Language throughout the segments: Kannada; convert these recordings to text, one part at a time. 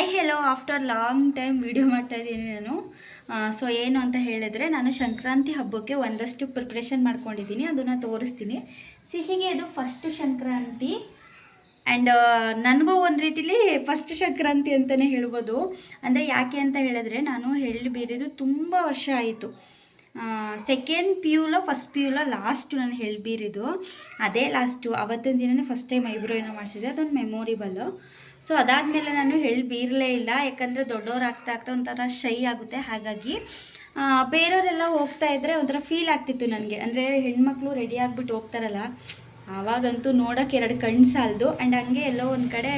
Hi hello after long time video ಮಾಡ್ತಾ ಇದ್ದೀನಿ ನಾನು. ಸೊ ಏನು ಅಂತ ಹೇಳಿದ್ರೆ ನಾನು ಸಂಕ್ರಾಂತಿ ಹಬ್ಬಕ್ಕೆ ಒಂದಷ್ಟು ಪ್ರಿಪ್ರೇಷನ್ ಮಾಡ್ಕೊಂಡಿದ್ದೀನಿ. ಅದನ್ನು ತೋರಿಸ್ತೀನಿ. ಸಿಹಿಗೆ ಅದು ಫಸ್ಟ್ ಸಂಕ್ರಾಂತಿ. ಆ್ಯಂಡ್ ನನಗೂ ಒಂದು ರೀತಿಲಿ ಫಸ್ಟ್ ಸಂಕ್ರಾಂತಿ ಅಂತಲೇ ಹೇಳ್ಬೋದು. ಅಂದರೆ ಯಾಕೆ ಅಂತ ಹೇಳಿದ್ರೆ ನಾನು ಹೇಳಿ ಬೀರಿದು ತುಂಬ ವರ್ಷ ಆಯಿತು. ಸೆಕೆಂಡ್ ಪಿ ಯುಲ ಫಸ್ಟ್ ಪಿ ಯುಲ ಲಾಸ್ಟು ನಾನು ಹೇಳಿ ಬೀರಿದು ಅದೇ ಲಾಸ್ಟು ಅವತ್ತಿನ ದಿನನೇ ಫಸ್ಟ್ ಟೈಮ್ ಐಬ್ರೋ ಏನೋ ಮಾಡಿಸಿದೆ ಅದೊಂದು ಮೆಮೊರಿಬಲ್ಲು ಸೊ ಅದಾದಮೇಲೆ ನಾನು ಹೇಳಿ ಬೀರಲೇ ಇಲ್ಲ. ಯಾಕಂದರೆ ದೊಡ್ಡವ್ರು ಆಗ್ತಾ ಆಗ್ತಾ ಒಂಥರ ಶೈ ಆಗುತ್ತೆ. ಹಾಗಾಗಿ ಬೇರೆಯವರೆಲ್ಲ ಹೋಗ್ತಾ ಇದ್ದರೆ ಒಂಥರ ಫೀಲ್ ಆಗ್ತಿತ್ತು ನನಗೆ. ಅಂದರೆ ಹೆಣ್ಮಕ್ಳು ರೆಡಿ ಆಗಿಬಿಟ್ಟು ಹೋಗ್ತಾರಲ್ಲ, ಆವಾಗಂತೂ ನೋಡೋಕೆ ಎರಡು ಕಣ್ಣು ಸಾಲದು. ಆ್ಯಂಡ್ ಹಂಗೆ ಎಲ್ಲೋ ಒಂದು ಕಡೆ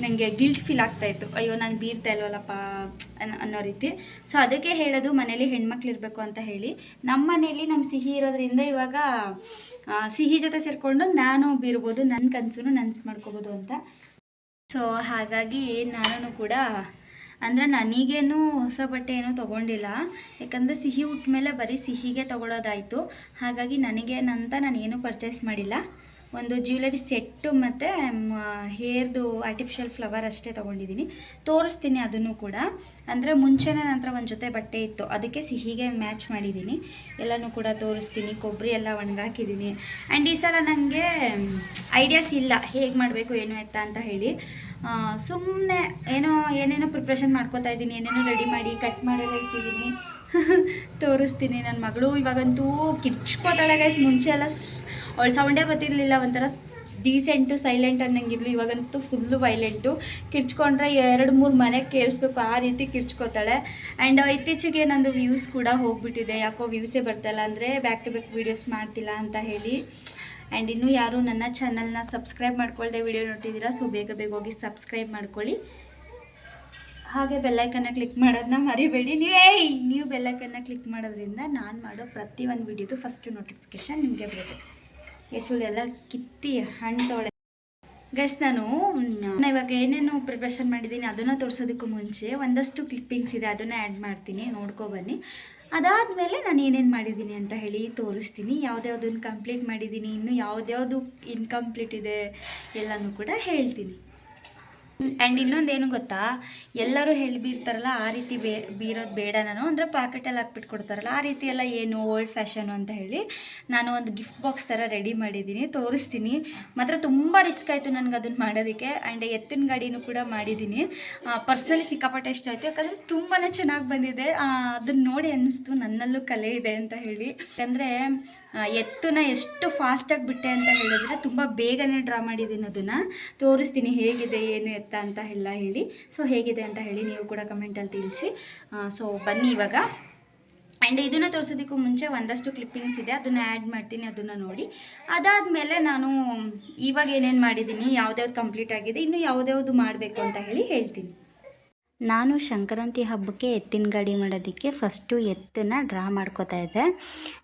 ನನಗೆ ಗಿಲ್ಟ್ ಫೀಲ್ ಆಗ್ತಾಯಿತ್ತು ಅಯ್ಯೋ, ನಾನು ಬೀರ್ತಾ ಇಲ್ವಲ್ಲಪ್ಪ ಅನ್- ಅನ್ನೋ ರೀತಿ. ಸೊ ಅದಕ್ಕೆ ಹೇಳೋದು, ಮನೇಲಿ ಹೆಣ್ಮಕ್ಳು ಇರಬೇಕು ಅಂತ ಹೇಳಿ. ನಮ್ಮ ಮನೇಲಿ ನಮ್ಮ ಸಿಹಿ ಇರೋದ್ರಿಂದ ಇವಾಗ ಸಿಹಿ ಜೊತೆ ಸೇರಿಕೊಂಡು ನಾನು ಬೀರ್ಬೋದು ನನ್ನ ಕನಸು ನನ್ಸು ಮಾಡ್ಕೋಬೋದು ಅಂತ ಸೊ, ಹಾಗಾಗಿ ನಾನು ಕೂಡ, ಅಂದರೆ ನನಗೇನು ಹೊಸ ಬಟ್ಟೆ ಏನೂ ತೊಗೊಂಡಿಲ್ಲ. ಯಾಕಂದರೆ ಸಿಹಿ ಉಟ್ಟ ಮೇಲೆ ಬರೀ ಸಿಹಿಗೆ ತೊಗೊಳೋದಾಯಿತು. ಹಾಗಾಗಿ ನನಗೇನಂತ ನಾನು ಏನೂ ಪರ್ಚೇಸ್ ಮಾಡಿಲ್ಲ. ಒಂದು ಜ್ಯುವೆಲರಿ ಸೆಟ್ಟು ಮತ್ತು ಹೇರ್ದು ಆರ್ಟಿಫಿಷಿಯಲ್ ಫ್ಲವರ್ ಅಷ್ಟೇ ತೊಗೊಂಡಿದ್ದೀನಿ ತೋರಿಸ್ತೀನಿ ಅದನ್ನು ಕೂಡ. ಅಂದರೆ ಮುಂಚೆನೇ ನನ್ನ ಹತ್ರ ಒಂದು ಜೊತೆ ಬಟ್ಟೆ ಇತ್ತು. ಅದಕ್ಕೆ ಸಿಹಿಗೆ ಮ್ಯಾಚ್ ಮಾಡಿದ್ದೀನಿ ಎಲ್ಲನೂ ಕೂಡ ತೋರಿಸ್ತೀನಿ. ಕೊಬ್ಬರಿ ಎಲ್ಲ ಒಣಗಾಕಿದ್ದೀನಿ ಆ್ಯಂಡ್ ಈ ಸಲ ನನಗೆ ಐಡಿಯಾಸ್ ಇಲ್ಲ. ಹೇಗೆ ಮಾಡಬೇಕು, ಏನು ಎತ್ತ ಅಂತ ಹೇಳಿ. ಸುಮ್ಮನೆ ಏನೋ ಏನೇನೋ ಪ್ರಿಪ್ರೇಷನ್ ಮಾಡ್ಕೋತಾ ಇದ್ದೀನಿ ಏನೇನೋ ರೆಡಿ ಮಾಡಿ ಕಟ್ ಮಾಡೋದು ಇಟ್ಟಿದ್ದೀನಿ ತೋರಿಸ್ತೀನಿ ನನ್ನ ಮಗಳು. ಇವಾಗಂತೂ ಕಿರ್ಚ್ಕೋತಾಳೆ ಗೈಸ್ ಮುಂಚೆ ಎಲ್ಲ ಅವಳು ಸೌಂಡೇ ಬರ್ತಿರ್ಲಿಲ್ಲ ಒಂಥರ ಡೀಸೆಂಟು ಸೈಲೆಂಟ್ ಅನ್ನಂಗಿದ್ಲು. ಇವಾಗಂತೂ ಫುಲ್ಲು ವೈಲೆಂಟು ಕಿರ್ಚ್ಕೊಂಡ್ರೆ ಎರಡು ಮೂರು ಮನೆ ಕೇಳಿಸ್ಬೇಕು. ಆ ರೀತಿ ಕಿರ್ಚ್ಕೋತಾಳೆ. ಆ್ಯಂಡ್ ಇತ್ತೀಚೆಗೆ ನಂದು ವ್ಯೂಸ್ ಕೂಡ ಹೋಗ್ಬಿಟ್ಟಿದೆ. ಯಾಕೋ ವ್ಯೂಸೇ ಬರ್ತಾಯಿಲ್ಲ ಅಂದರೆ ಬ್ಯಾಕ್ ಟು ಬ್ಯಾಕ್ ವೀಡಿಯೋಸ್ ಮಾಡ್ತಿಲ್ಲ ಅಂತ ಹೇಳಿ. ಆ್ಯಂಡ್ ಇನ್ನೂ ಯಾರು ನನ್ನ ಚಾನಲ್ನ ಸಬ್ಸ್ಕ್ರೈಬ್ ಮಾಡ್ಕೊಳ್ದೆ ವಿಡಿಯೋ ನೋಡ್ತಿದ್ದೀರಾ ಸೊ ಬೇಗ ಬೇಗ ಹೋಗಿ ಸಬ್ಸ್ಕ್ರೈಬ್ ಮಾಡ್ಕೊಳ್ಳಿ. ಹಾಗೆ ಬೆಲ್ಲೈಕನ್ನ ಕ್ಲಿಕ್ ಮಾಡೋದನ್ನ ಮರಿಬೇಡಿ. ನೀವೇ ನೀವು ಬೆಲ್ಲೈಕನ್ನ ಕ್ಲಿಕ್ ಮಾಡೋದ್ರಿಂದ ನಾನು ಮಾಡೋ ಪ್ರತಿ ಒಂದು ವಿಡಿಯೋದು ಫಸ್ಟು ನೋಟಿಫಿಕೇಷನ್ ನಿಮಗೆ ಬರುತ್ತೆ. ಎಸುಳೆಲ್ಲ ಕಿತ್ತಿ ಹಣ್ಣು ತೊಳೆ ಗೈಸ್ ನಾನು ಇವಾಗ ಏನೇನು ಪ್ರಿಪ್ರೇಷನ್ ಮಾಡಿದ್ದೀನಿ ಅದನ್ನು ತೋರಿಸೋದಕ್ಕೂ ಮುಂಚೆ ಒಂದಷ್ಟು ಕ್ಲಿಪ್ಪಿಂಗ್ಸ್ ಇದೆ, ಅದನ್ನು ಆ್ಯಡ್ ಮಾಡ್ತೀನಿ, ನೋಡ್ಕೊ ಬನ್ನಿ. ಅದಾದಮೇಲೆ ನಾನು ಏನೇನು ಮಾಡಿದ್ದೀನಿ ಅಂತ ಹೇಳಿ ತೋರಿಸ್ತೀನಿ. ಯಾವುದ್ಯಾವ್ದನ್ನು ಕಂಪ್ಲೀಟ್ ಮಾಡಿದ್ದೀನಿ, ಇನ್ನು ಯಾವುದ್ಯಾವುದು ಇನ್ಕಂಪ್ಲೀಟ್ ಇದೆ ಎಲ್ಲನೂ ಕೂಡ ಹೇಳ್ತೀನಿ. ಆ್ಯಂಡ್ ಇನ್ನೊಂದೇನು ಗೊತ್ತಾ? ಎಲ್ಲರೂ ಹೇಳಿ ಬೀರ್ತಾರಲ್ಲ ಆ ರೀತಿ ಬೇ, ಬೀರೋದು ಬೇಡ ನಾನು ಅಂದರೆ ಪ್ಯಾಕೆಟಲ್ಲಿ ಹಾಕ್ಬಿಟ್ಟು ಕೊಡ್ತಾರಲ್ಲ, ಆ ರೀತಿ ಎಲ್ಲ ಏನು ಓಲ್ಡ್ ಫ್ಯಾಷನು ಅಂತ ಹೇಳಿ ನಾನು ಒಂದು ಗಿಫ್ಟ್ ಬಾಕ್ಸ್ ಥರ ರೆಡಿ ಮಾಡಿದ್ದೀನಿ, ತೋರಿಸ್ತೀನಿ. ಮಾತ್ರ ತುಂಬ ರಿಸ್ಕ್ ಆಯಿತು ನನಗೆ ಅದನ್ನು ಮಾಡೋದಕ್ಕೆ. ಆ್ಯಂಡ್ ಎತ್ತಿನ ಗಾಡಿನೂ ಕೂಡ ಮಾಡಿದ್ದೀನಿ. ಪರ್ಸ್ನಲಿ ಸಿಕ್ಕಾಪಟ್ಟೆ ಇಷ್ಟ ಆಯಿತು, ಯಾಕಂದರೆ ತುಂಬಾ ಚೆನ್ನಾಗಿ ಬಂದಿದೆ. ಅದನ್ನು ನೋಡಿ ಅನ್ನಿಸ್ತು, ನನ್ನಲ್ಲೂ ಕಲೆ ಇದೆ ಅಂತ ಹೇಳಿ. ಯಾಕಂದರೆ ಎತ್ತನ್ನ ಎಷ್ಟು ಫಾಸ್ಟಾಗಿ ಬಿಟ್ಟೆ ಅಂತ ಹೇಳಿದ್ರೆ ತುಂಬ ಬೇಗನೆ ಡ್ರಾ ಮಾಡಿದ್ದೀನಿ ಅದನ್ನು. ತೋರಿಸ್ತೀನಿ ಹೇಗಿದೆ, ಏನು ಅಂತ ಎಲ್ಲ ಹೇಳಿ. ಸೊ ಹೇಗಿದೆ ಅಂತ ಹೇಳಿ ನೀವು ಕೂಡ ಕಮೆಂಟಲ್ಲಿ ತಿಳಿಸಿ. ಸೊ ಬನ್ನಿ ಇವಾಗ. ಆ್ಯಂಡ್ ಇದನ್ನು ತೋರಿಸೋದಕ್ಕೂ ಮುಂಚೆ ಒಂದಷ್ಟು ಕ್ಲಿಪ್ಪಿಂಗ್ಸ್ ಇದೆ. ಅದನ್ನು ಆ್ಯಡ್ ಮಾಡ್ತೀನಿ, ಅದನ್ನು ನೋಡಿ. ಅದಾದಮೇಲೆ ನಾನು ಇವಾಗ ಏನೇನು ಮಾಡಿದ್ದೀನಿ, ಯಾವ್ದ್ಯಾವ್ದು ಕಂಪ್ಲೀಟ್ ಆಗಿದೆ, ಇನ್ನು ಯಾವ್ದ್ಯಾವ್ದು ಮಾಡಬೇಕು ಅಂತ ಹೇಳಿ ಹೇಳ್ತೀನಿ. ನಾನು ಸಂಕ್ರಾಂತಿ ಹಬ್ಬಕ್ಕೆ ಎತ್ತಿನ ಗಾಡಿ ಮಾಡೋದಕ್ಕೆ ಫಸ್ಟು ಎತ್ತನ್ನು ಡ್ರಾ ಮಾಡ್ಕೋತಾ ಇದ್ದೆ.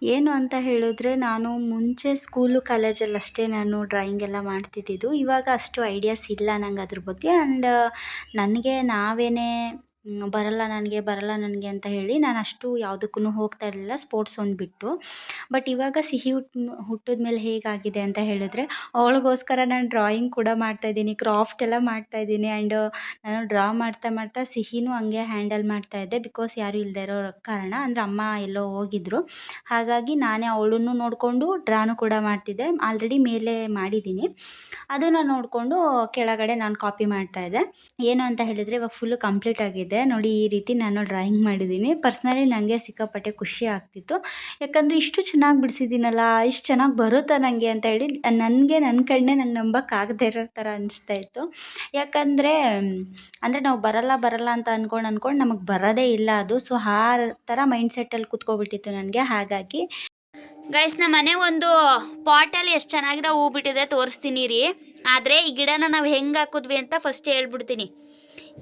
ಏನು ಅಂತ ಹೇಳಿದ್ರೆ ನಾನು ಮುಂಚೆ ಸ್ಕೂಲು ಕಾಲೇಜಲ್ಲಿ ಅಷ್ಟೇ ನಾನು ಡ್ರಾಯಿಂಗ್ ಎಲ್ಲ ಮಾಡ್ತಿದ್ದಿದ್ದು. ಇವಾಗ ಅಷ್ಟು ಐಡಿಯಾಸ್ ಇಲ್ಲ ನಂಗೆ ಅದ್ರ ಬಗ್ಗೆ. ಆ್ಯಂಡ್ ನನಗೆ ನಾವೇನೇ ಮ್, ಬರಲ್ಲ ನನಗೆ ಬರಲ್ಲ ನನಗೆ ಅಂತ ಹೇಳಿ ನಾನು ಅಷ್ಟು ಯಾವುದಕ್ಕೂ ಹೋಗ್ತಾ ಇರಲಿಲ್ಲ ಸ್ಪೋರ್ಟ್ಸ್ ಒಂದು ಬಿಟ್ಟು. ಬಟ್ ಇವಾಗ ಸಿಹಿ ಹುಟ್, ಹುಟ್ಟಿದ ಮೇಲೆ ಹೇಗಾಗಿದೆ ಅಂತ ಹೇಳಿದ್ರೆ, ಅವಳಿಗೋಸ್ಕರ ನಾನು ಡ್ರಾಯಿಂಗ್ ಕೂಡ ಮಾಡ್ತಾ ಇದ್ದೀನಿ ಕ್ರಾಫ್ಟ್ ಎಲ್ಲ ಮಾಡ್ತಾಯಿದ್ದೀನಿ ಆ್ಯಂಡ್ ನಾನು ಡ್ರಾ ಮಾಡ್ತಾ ಮಾಡ್ತಾ ಸಿಹಿನೂ ಹಂಗೆ ಹ್ಯಾಂಡಲ್ ಮಾಡ್ತಾ ಇದ್ದೆ ಬಿಕಾಸ್ ಯಾರೂ ಇಲ್ಲದೆ ಇರೋ ಕಾರಣ, ಅಂದರೆ ಅಮ್ಮ ಎಲ್ಲೋ ಹೋಗಿದ್ರು. ಹಾಗಾಗಿ ನಾನೇ ಅವಳನ್ನು ನೋಡಿಕೊಂಡು ಡ್ರಾನು ಕೂಡ ಮಾಡ್ತಿದ್ದೆ ಆಲ್ರೆಡಿ ಮೇಲೆ ಮಾಡಿದ್ದೀನಿ. ಅದನ್ನು ನೋಡಿಕೊಂಡು ಕೆಳಗಡೆ ನಾನು ಕಾಪಿ ಮಾಡ್ತಾ ಇದ್ದೆ. ಏನು ಅಂತ ಹೇಳಿದರೆ ಇವಾಗ ಫುಲ್ಲು ಕಂಪ್ಲೀಟ್ ಆಗಿದೆ. ನೋಡಿ, ಈ ರೀತಿ ನಾನು ಡ್ರಾಯಿಂಗ್ ಮಾಡಿದ್ದೀನಿ. ಪರ್ಸ್ನಲಿ ನನಗೆ ಸಿಕ್ಕಾಪಟ್ಟೆ ಖುಷಿ ಆಗ್ತಿತ್ತು. ಯಾಕಂದರೆ ಇಷ್ಟು ಚೆನ್ನಾಗಿ ಬಿಡಿಸಿದ್ದೀನಲ್ಲ, ಇಷ್ಟು ಚೆನ್ನಾಗಿ ಬರುತ್ತಾ ನನಗೆ ಅಂತ ಹೇಳಿ ನನಗೆ ನನ್ನ ಕಣ್ಣೇ ನಂಗೆ ನಂಬಕ್ಕಾಗದೇ ಇರೋ ಥರ ಅನಿಸ್ತಾ ಇತ್ತು. ಯಾಕಂದರೆ, ಅಂದರೆ ನಾವು ಬರಲ್ಲ ಬರಲ್ಲ ಅಂತ ಅಂದ್ಕೊಂಡು ಅಂದ್ಕೊಂಡು ನಮಗೆ ಬರೋದೇ ಇಲ್ಲ ಅದು. ಸೊ ಆ ಥರ ಮೈಂಡ್ಸೆಟ್ಟಲ್ಲಿ ಕೂತ್ಕೊಬಿಟ್ಟಿತ್ತು ನನಗೆ. ಹಾಗಾಗಿ ಗೈಸ್ ನಮ್ಮ ಮನೆ ಒಂದು ಪಾಟಲ್ಲಿ ಎಷ್ಟು ಚೆನ್ನಾಗಿರೋ ಹೂ ಬಿಟ್ಟಿದೆ, ತೋರಿಸ್ತೀನಿ ರೀ. ಆದರೆ ಈ ಗಿಡನ ನಾವು ಹೆಂಗೆ ಹಾಕಿದ್ವಿ ಅಂತ ಫಸ್ಟ್ ಹೇಳ್ಬಿಡ್ತೀನಿ.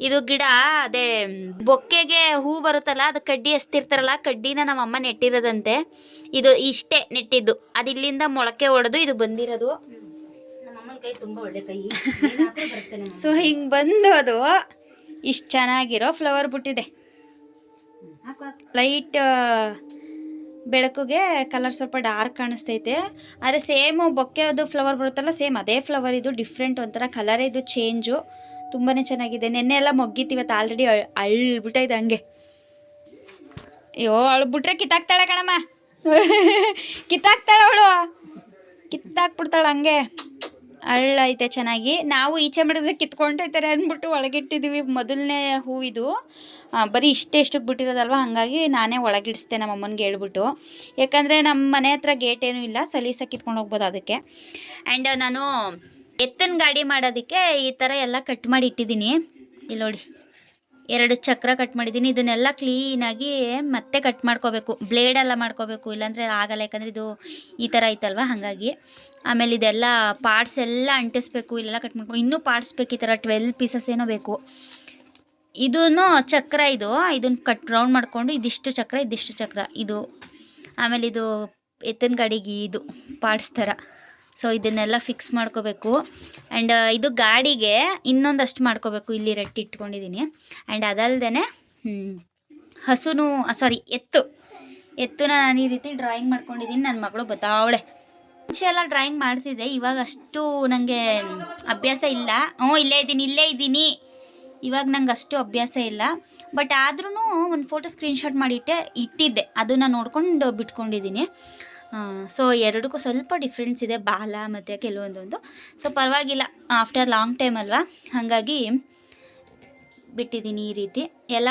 ಇದು ಗಿಡ ಅದೇ ಬೊಕ್ಕೆಗೆ ಹೂ ಬರುತ್ತಲ್ಲ ಅದು ಕಡ್ಡಿ ಎಸ್ತಿರ್ತಾರಲ್ಲ ಕಡ್ಡಿನ ನಮ್ಮ ಅಮ್ಮ ನೆಟ್ಟಿರೋದಂತೆ. ಇದು ಇಷ್ಟೇ ನೆಟ್ಟಿದ್ದು. ಅದು ಇಲ್ಲಿಂದ ಮೊಳಕೆ ಹೊಡೆದು ಇದು ಬಂದಿರೋದು. ನಮ್ಮಮ್ಮನ ಕೈ ತುಂಬಾ ಒಳ್ಳೆ ಕೈ. ಸೊ ಹಿಂಗೆ ಬಂದು ಅದು ಇಷ್ಟು ಚೆನ್ನಾಗಿರೋ ಫ್ಲವರ್ ಬಿಟ್ಟಿದೆ. ಲೈಟ್ ಬೆಳಕಿಗೆ ಕಲರ್ ಸ್ವಲ್ಪ ಡಾರ್ಕ್ ಕಾಣಿಸ್ತೈತೆ. ಆದರೆ ಸೇಮ್ ಬೊಕ್ಕೆ ಅದು ಫ್ಲವರ್ ಬರುತ್ತಲ್ಲ ಸೇಮ್ ಅದೇ ಫ್ಲವರ್ ಇದು ಡಿಫ್ರೆಂಟ್ ಒಂಥರ ಕಲರ್ ಇದು ಚೇಂಜು ತುಂಬಾ ಚೆನ್ನಾಗಿದೆ. ನೆನ್ನೆ ಎಲ್ಲ ಮೊಗ್ಗಿತ್ತು, ಇವತ್ತು ಆಲ್ರೆಡಿ ಅಳ್ಬಿಟ್ಟೈತೆ ಹಂಗೆ. ಅಯ್ಯೋ ಅವಳು ಬಿಟ್ರೆ ಕಿತ್ತಾಕ್ತಾಳೆ ಕಣಮ್ಮ. ಕಿತ್ತಾಕ್ತಾಳೆ ಅವಳು. ಕಿತ್ತಾಕ್ಬಿಡ್ತಾಳೆ ಹಂಗೆ. ಅಳ್ಳೈತೆ ಚೆನ್ನಾಗಿ. ನಾವು ಈಚೆ ಮಾಡಿದ್ರೆ ಕಿತ್ಕೊಂಡೈತಾರೆ ಅಂದ್ಬಿಟ್ಟು ಒಳಗಿಟ್ಟಿದ್ದೀವಿ ಮೊದಲನೇ ಹೂವಿದು ಬರೀ ಇಷ್ಟೇ ಇಷ್ಟಕ್ಕೆ ಬಿಟ್ಟಿರೋದಲ್ವ? ಹಾಗಾಗಿ ನಾನೇ ಒಳಗಿಡಿಸ್ದೆ ನಮ್ಮ ಅಮ್ಮನಿಗೆ ಹೇಳ್ಬಿಟ್ಟು. ಯಾಕಂದರೆ ನಮ್ಮ ಮನೆ ಹತ್ರ ಗೇಟ್ ಏನೂ ಇಲ್ಲ. ಸಲೀಸಾಗಿ ಕಿತ್ಕೊಂಡು ಹೋಗ್ಬೋದು ಅದಕ್ಕೆ. ಆ್ಯಂಡ್ ನಾನು ಎತ್ತಿನ ಗಾಡಿ ಮಾಡೋದಕ್ಕೆ ಈ ಥರ ಎಲ್ಲ ಕಟ್ ಮಾಡಿ ಇಟ್ಟಿದ್ದೀನಿ. ಇಲ್ಲಿ ನೋಡಿ, ಎರಡು ಚಕ್ರ ಕಟ್ ಮಾಡಿದ್ದೀನಿ. ಇದನ್ನೆಲ್ಲ ಕ್ಲೀನಾಗಿ ಮತ್ತೆ ಕಟ್ ಮಾಡ್ಕೋಬೇಕು. ಬ್ಲೇಡೆಲ್ಲ ಮಾಡ್ಕೋಬೇಕು. ಇಲ್ಲಾಂದರೆ ಆಗಲ್ಲ, ಯಾಕಂದರೆ ಇದು ಈ ಥರ ಐತಲ್ವ? ಹಾಗಾಗಿ. ಆಮೇಲೆ ಇದೆಲ್ಲ ಪಾರ್ಟ್ಸ್ ಎಲ್ಲ ಅಂಟಿಸ್ಬೇಕು. ಇಲ್ಲೆಲ್ಲ ಕಟ್ ಮಾಡ್ಕೊ ಇನ್ನೂ ಪಾರ್ಟ್ಸ್ ಬೇಕು. ಈ ಥರ ಟ್ವೆಲ್ ಪೀಸಸ್ ಏನೋ ಬೇಕು. ಇದೂ ಚಕ್ರ ಇದು. ಇದನ್ನು ಕಟ್ ರೌಂಡ್ ಮಾಡಿಕೊಂಡು ಇದಿಷ್ಟು ಚಕ್ರ ಇದಿಷ್ಟು ಚಕ್ರ. ಇದು ಆಮೇಲೆ ಇದು ಎತ್ತಿನ ಗಾಡಿಗೆ ಇದು ಪಾರ್ಟ್ಸ್ ಥರ. ಸೊ ಇದನ್ನೆಲ್ಲ ಫಿಕ್ಸ್ ಮಾಡ್ಕೋಬೇಕು. ಆ್ಯಂಡ್ ಇದು ಗಾಡಿಗೆ ಇನ್ನೊಂದಷ್ಟು ಮಾಡ್ಕೋಬೇಕು. ಇಲ್ಲಿ ರೆಟ್ಟಿ ಇಟ್ಕೊಂಡಿದ್ದೀನಿ ಆ್ಯಂಡ್ ಅದಲ್ಲದೆ ಹಸುನು ಸಾರಿ ಎತ್ತು. ಎತ್ತುನ ನಾನು ಈ ರೀತಿ ಡ್ರಾಯಿಂಗ್ ಮಾಡ್ಕೊಂಡಿದ್ದೀನಿ ನನ್ನ ಮಗಳು ಬತಾವಳೆ ಮುಂಚೆ ಎಲ್ಲ ಡ್ರಾಯಿಂಗ್ ಮಾಡ್ತಿದ್ದೆ. ಇವಾಗ ಅಷ್ಟು ನನಗೆ ಅಭ್ಯಾಸ ಇಲ್ಲ. ಹ್ಞೂ, ಇಲ್ಲೇ ಇದ್ದೀನಿ ಇಲ್ಲೇ ಇದ್ದೀನಿ. ಇವಾಗ ನಂಗೆ ಅಷ್ಟು ಅಭ್ಯಾಸ ಇಲ್ಲ. ಬಟ್ ಆದ್ರೂ ಒಂದು ಫೋಟೋ ಸ್ಕ್ರೀನ್ಶಾಟ್ ಮಾಡಿಟ್ಟೆ, ಇಟ್ಟಿದ್ದೆ. ಅದನ್ನು ನೋಡ್ಕೊಂಡು ಬಿಟ್ಕೊಂಡಿದ್ದೀನಿ ಸೊ ಎರಡಕ್ಕೂ ಸ್ವಲ್ಪ ಡಿಫ್ರೆನ್ಸ್ ಇದೆ, ಬಾಲ ಮತ್ತು ಕೆಲವೊಂದೊಂದು. ಸೊ ಪರವಾಗಿಲ್ಲ ಆಫ್ಟರ್ ಲಾಂಗ್ ಟೈಮ್ ಅಲ್ವಾ? ಹಾಗಾಗಿ ಬಿಟ್ಟಿದ್ದೀನಿ ಈ ರೀತಿ. ಎಲ್ಲ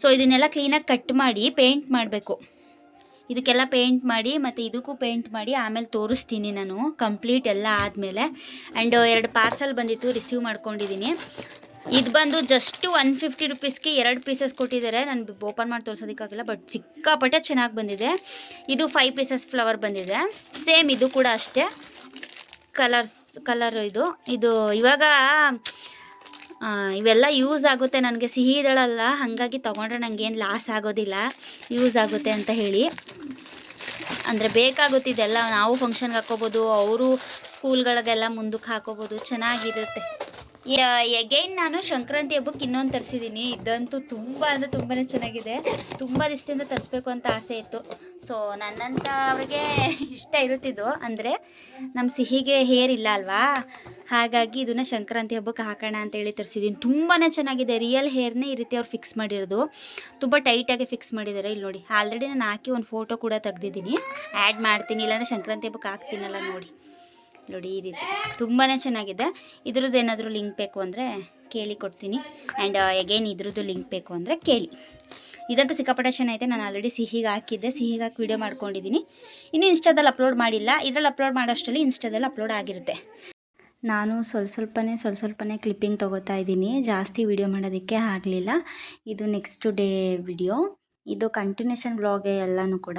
ಸೊ ಇದನ್ನೆಲ್ಲ ಕ್ಲೀನಾಗಿ ಕಟ್ ಮಾಡಿ ಪೇಂಟ್ ಮಾಡಬೇಕು. ಇದಕ್ಕೆಲ್ಲ ಪೇಂಟ್ ಮಾಡಿ ಮತ್ತು ಇದಕ್ಕೂ ಪೇಂಟ್ ಮಾಡಿ ಆಮೇಲೆ ತೋರಿಸ್ತೀನಿ ನಾನು ಕಂಪ್ಲೀಟ್ ಎಲ್ಲ ಆದಮೇಲೆ. ಆ್ಯಂಡ್ ಎರಡು ಪಾರ್ಸಲ್ ಬಂದಿತ್ತು ರಿಸೀವ್ ಮಾಡ್ಕೊಂಡಿದ್ದೀನಿ ಇದು ಬಂದು ಜಸ್ಟ್ ಒನ್ ಫಿಫ್ಟಿ ರುಪೀಸ್ಗೆ ಎರಡು ಪೀಸಸ್ ಕೊಟ್ಟಿದ್ದಾರೆ. ನಾನು ಓಪನ್ ಮಾಡಿ ತೋರ್ಸೋದಕ್ಕಾಗಿಲ್ಲ ಬಟ್ ಸಿಕ್ಕಾಪಟ್ಟೆ ಚೆನ್ನಾಗಿ ಬಂದಿದೆ. ಇದು ಫೈವ್ ಪೀಸಸ್ ಫ್ಲವರ್ ಬಂದಿದೆ. ಸೇಮ್ ಇದು ಕೂಡ ಅಷ್ಟೇ. ಕಲರ್ಸ್ ಕಲರ್ ಇದು. ಇದು ಇವಾಗ ಇವೆಲ್ಲ ಯೂಸ್ ಆಗುತ್ತೆ ನನಗೆ. ಸಿಹಿ ಇದಳಲ್ಲ, ಹಾಗಾಗಿ ತೊಗೊಂಡ್ರೆ ನನಗೇನು ಲಾಸ್ ಆಗೋದಿಲ್ಲ. ಯೂಸ್ ಆಗುತ್ತೆ ಅಂತ ಹೇಳಿ. ಅಂದರೆ ಬೇಕಾಗುತ್ತೆ ಇದೆಲ್ಲ. ನಾವು ಫಂಕ್ಷನ್ಗೆ ಹಾಕೋಬೋದು ಅವರು ಸ್ಕೂಲ್ಗಳಿಗೆಲ್ಲ ಮುಂದಕ್ಕೆ ಹಾಕೋಬೋದು ಚೆನ್ನಾಗಿರುತ್ತೆ. ಎಗೈನ್ ನಾನು ಸಂಕ್ರಾಂತಿ ಹಬ್ಬಕ್ಕೆ ಇನ್ನೊಂದು ತರಿಸಿದ್ದೀನಿ ಇದಂತೂ ತುಂಬ ಅಂದರೆ ತುಂಬಾ ಚೆನ್ನಾಗಿದೆ. ತುಂಬ ದಿವಸದಿಂದ ತರಿಸ್ಬೇಕು ಅಂತ ಆಸೆ ಇತ್ತು. ಸೊ ನನ್ನಂಥ ಅವ್ರಿಗೆ ಇಷ್ಟ ಇರುತ್ತಿದ್ದು ಅಂದರೆ ನಮ್ಮ ಸಿಹಿಗೆ ಹೇರ್ ಇಲ್ಲ ಅಲ್ವಾ? ಹಾಗಾಗಿ ಇದನ್ನು ಸಂಕ್ರಾಂತಿ ಹಬ್ಬಕ್ಕೆ ಹಾಕೋಣ ಅಂತೇಳಿ ತರಿಸಿದ್ದೀನಿ ತುಂಬಾ ಚೆನ್ನಾಗಿದೆ. ರಿಯಲ್ ಹೇರ್ನೇ ಈ ರೀತಿ ಅವ್ರು ಫಿಕ್ಸ್ ಮಾಡಿರೋದು. ತುಂಬ ಟೈಟಾಗಿ ಫಿಕ್ಸ್ ಮಾಡಿದ್ದಾರೆ ಇಲ್ಲಿ ನೋಡಿ ಆಲ್ರೆಡಿ ನಾನು ಹಾಕಿ ಒಂದು ಫೋಟೋ ಕೂಡ ತೆಗ್ದಿದ್ದೀನಿ. ಆ್ಯಡ್ ಮಾಡ್ತೀನಿ. ಇಲ್ಲಾಂದರೆ ಸಂಕ್ರಾಂತಿ ಹಬ್ಬಕ್ಕೆ ಹಾಕ್ತೀನಲ್ಲ ನೋಡಿ. ನೋಡಿ, ಈ ರೀತಿ. ತುಂಬಾ ಚೆನ್ನಾಗಿದೆ. ಇದ್ರದ್ದು ಏನಾದರೂ ಲಿಂಕ್ ಬೇಕು ಅಂದರೆ ಕೇಳಿ ಕೊಡ್ತೀನಿ. ಆ್ಯಂಡ್ ಎಗೇನ್ ಇದ್ರದ್ದು ಲಿಂಕ್ ಬೇಕು ಅಂದರೆ ಕೇಳಿ. ಇದಂತೂ ಸಿಕ್ಕಾಪಟ್ಟೆ ಚೆನ್ನಾಗಿದೆ. ನಾನು ಆಲ್ರೆಡಿ ಸಿಹಿಗೆ ಹಾಕಿದ್ದೆ. ಸಿಹಿಗೆ ಹಾಕಿ ವೀಡಿಯೋ ಮಾಡ್ಕೊಂಡಿದ್ದೀನಿ. ಇನ್ನೂ ಇನ್ಸ್ಟಾದಲ್ಲಿ ಅಪ್ಲೋಡ್ ಮಾಡಿಲ್ಲ. ಇದರಲ್ಲಿ ಅಪ್ಲೋಡ್ ಮಾಡೋಷ್ಟರಲ್ಲಿ ಇನ್ಸ್ಟಾದಲ್ಲಿ ಅಪ್ಲೋಡ್ ಆಗಿರುತ್ತೆ. ನಾನು ಸ್ವಲ್ಪ ಸ್ವಲ್ಪನೇ ಸ್ವಲ್ಪ ಸ್ವಲ್ಪನೇ ಕ್ಲಿಪ್ಪಿಂಗ್ ತೊಗೋತಾ ಇದ್ದೀನಿ. ಜಾಸ್ತಿ ವಿಡಿಯೋ ಮಾಡೋದಕ್ಕೆ ಆಗಲಿಲ್ಲ. ಇದು ನೆಕ್ಸ್ಟ್ ಡೇ ವಿಡಿಯೋ ಇದು ಕಂಟಿನ್ಯೂಷನ್ ವ್ಲಾಗೆ ಎಲ್ಲನೂ ಕೂಡ.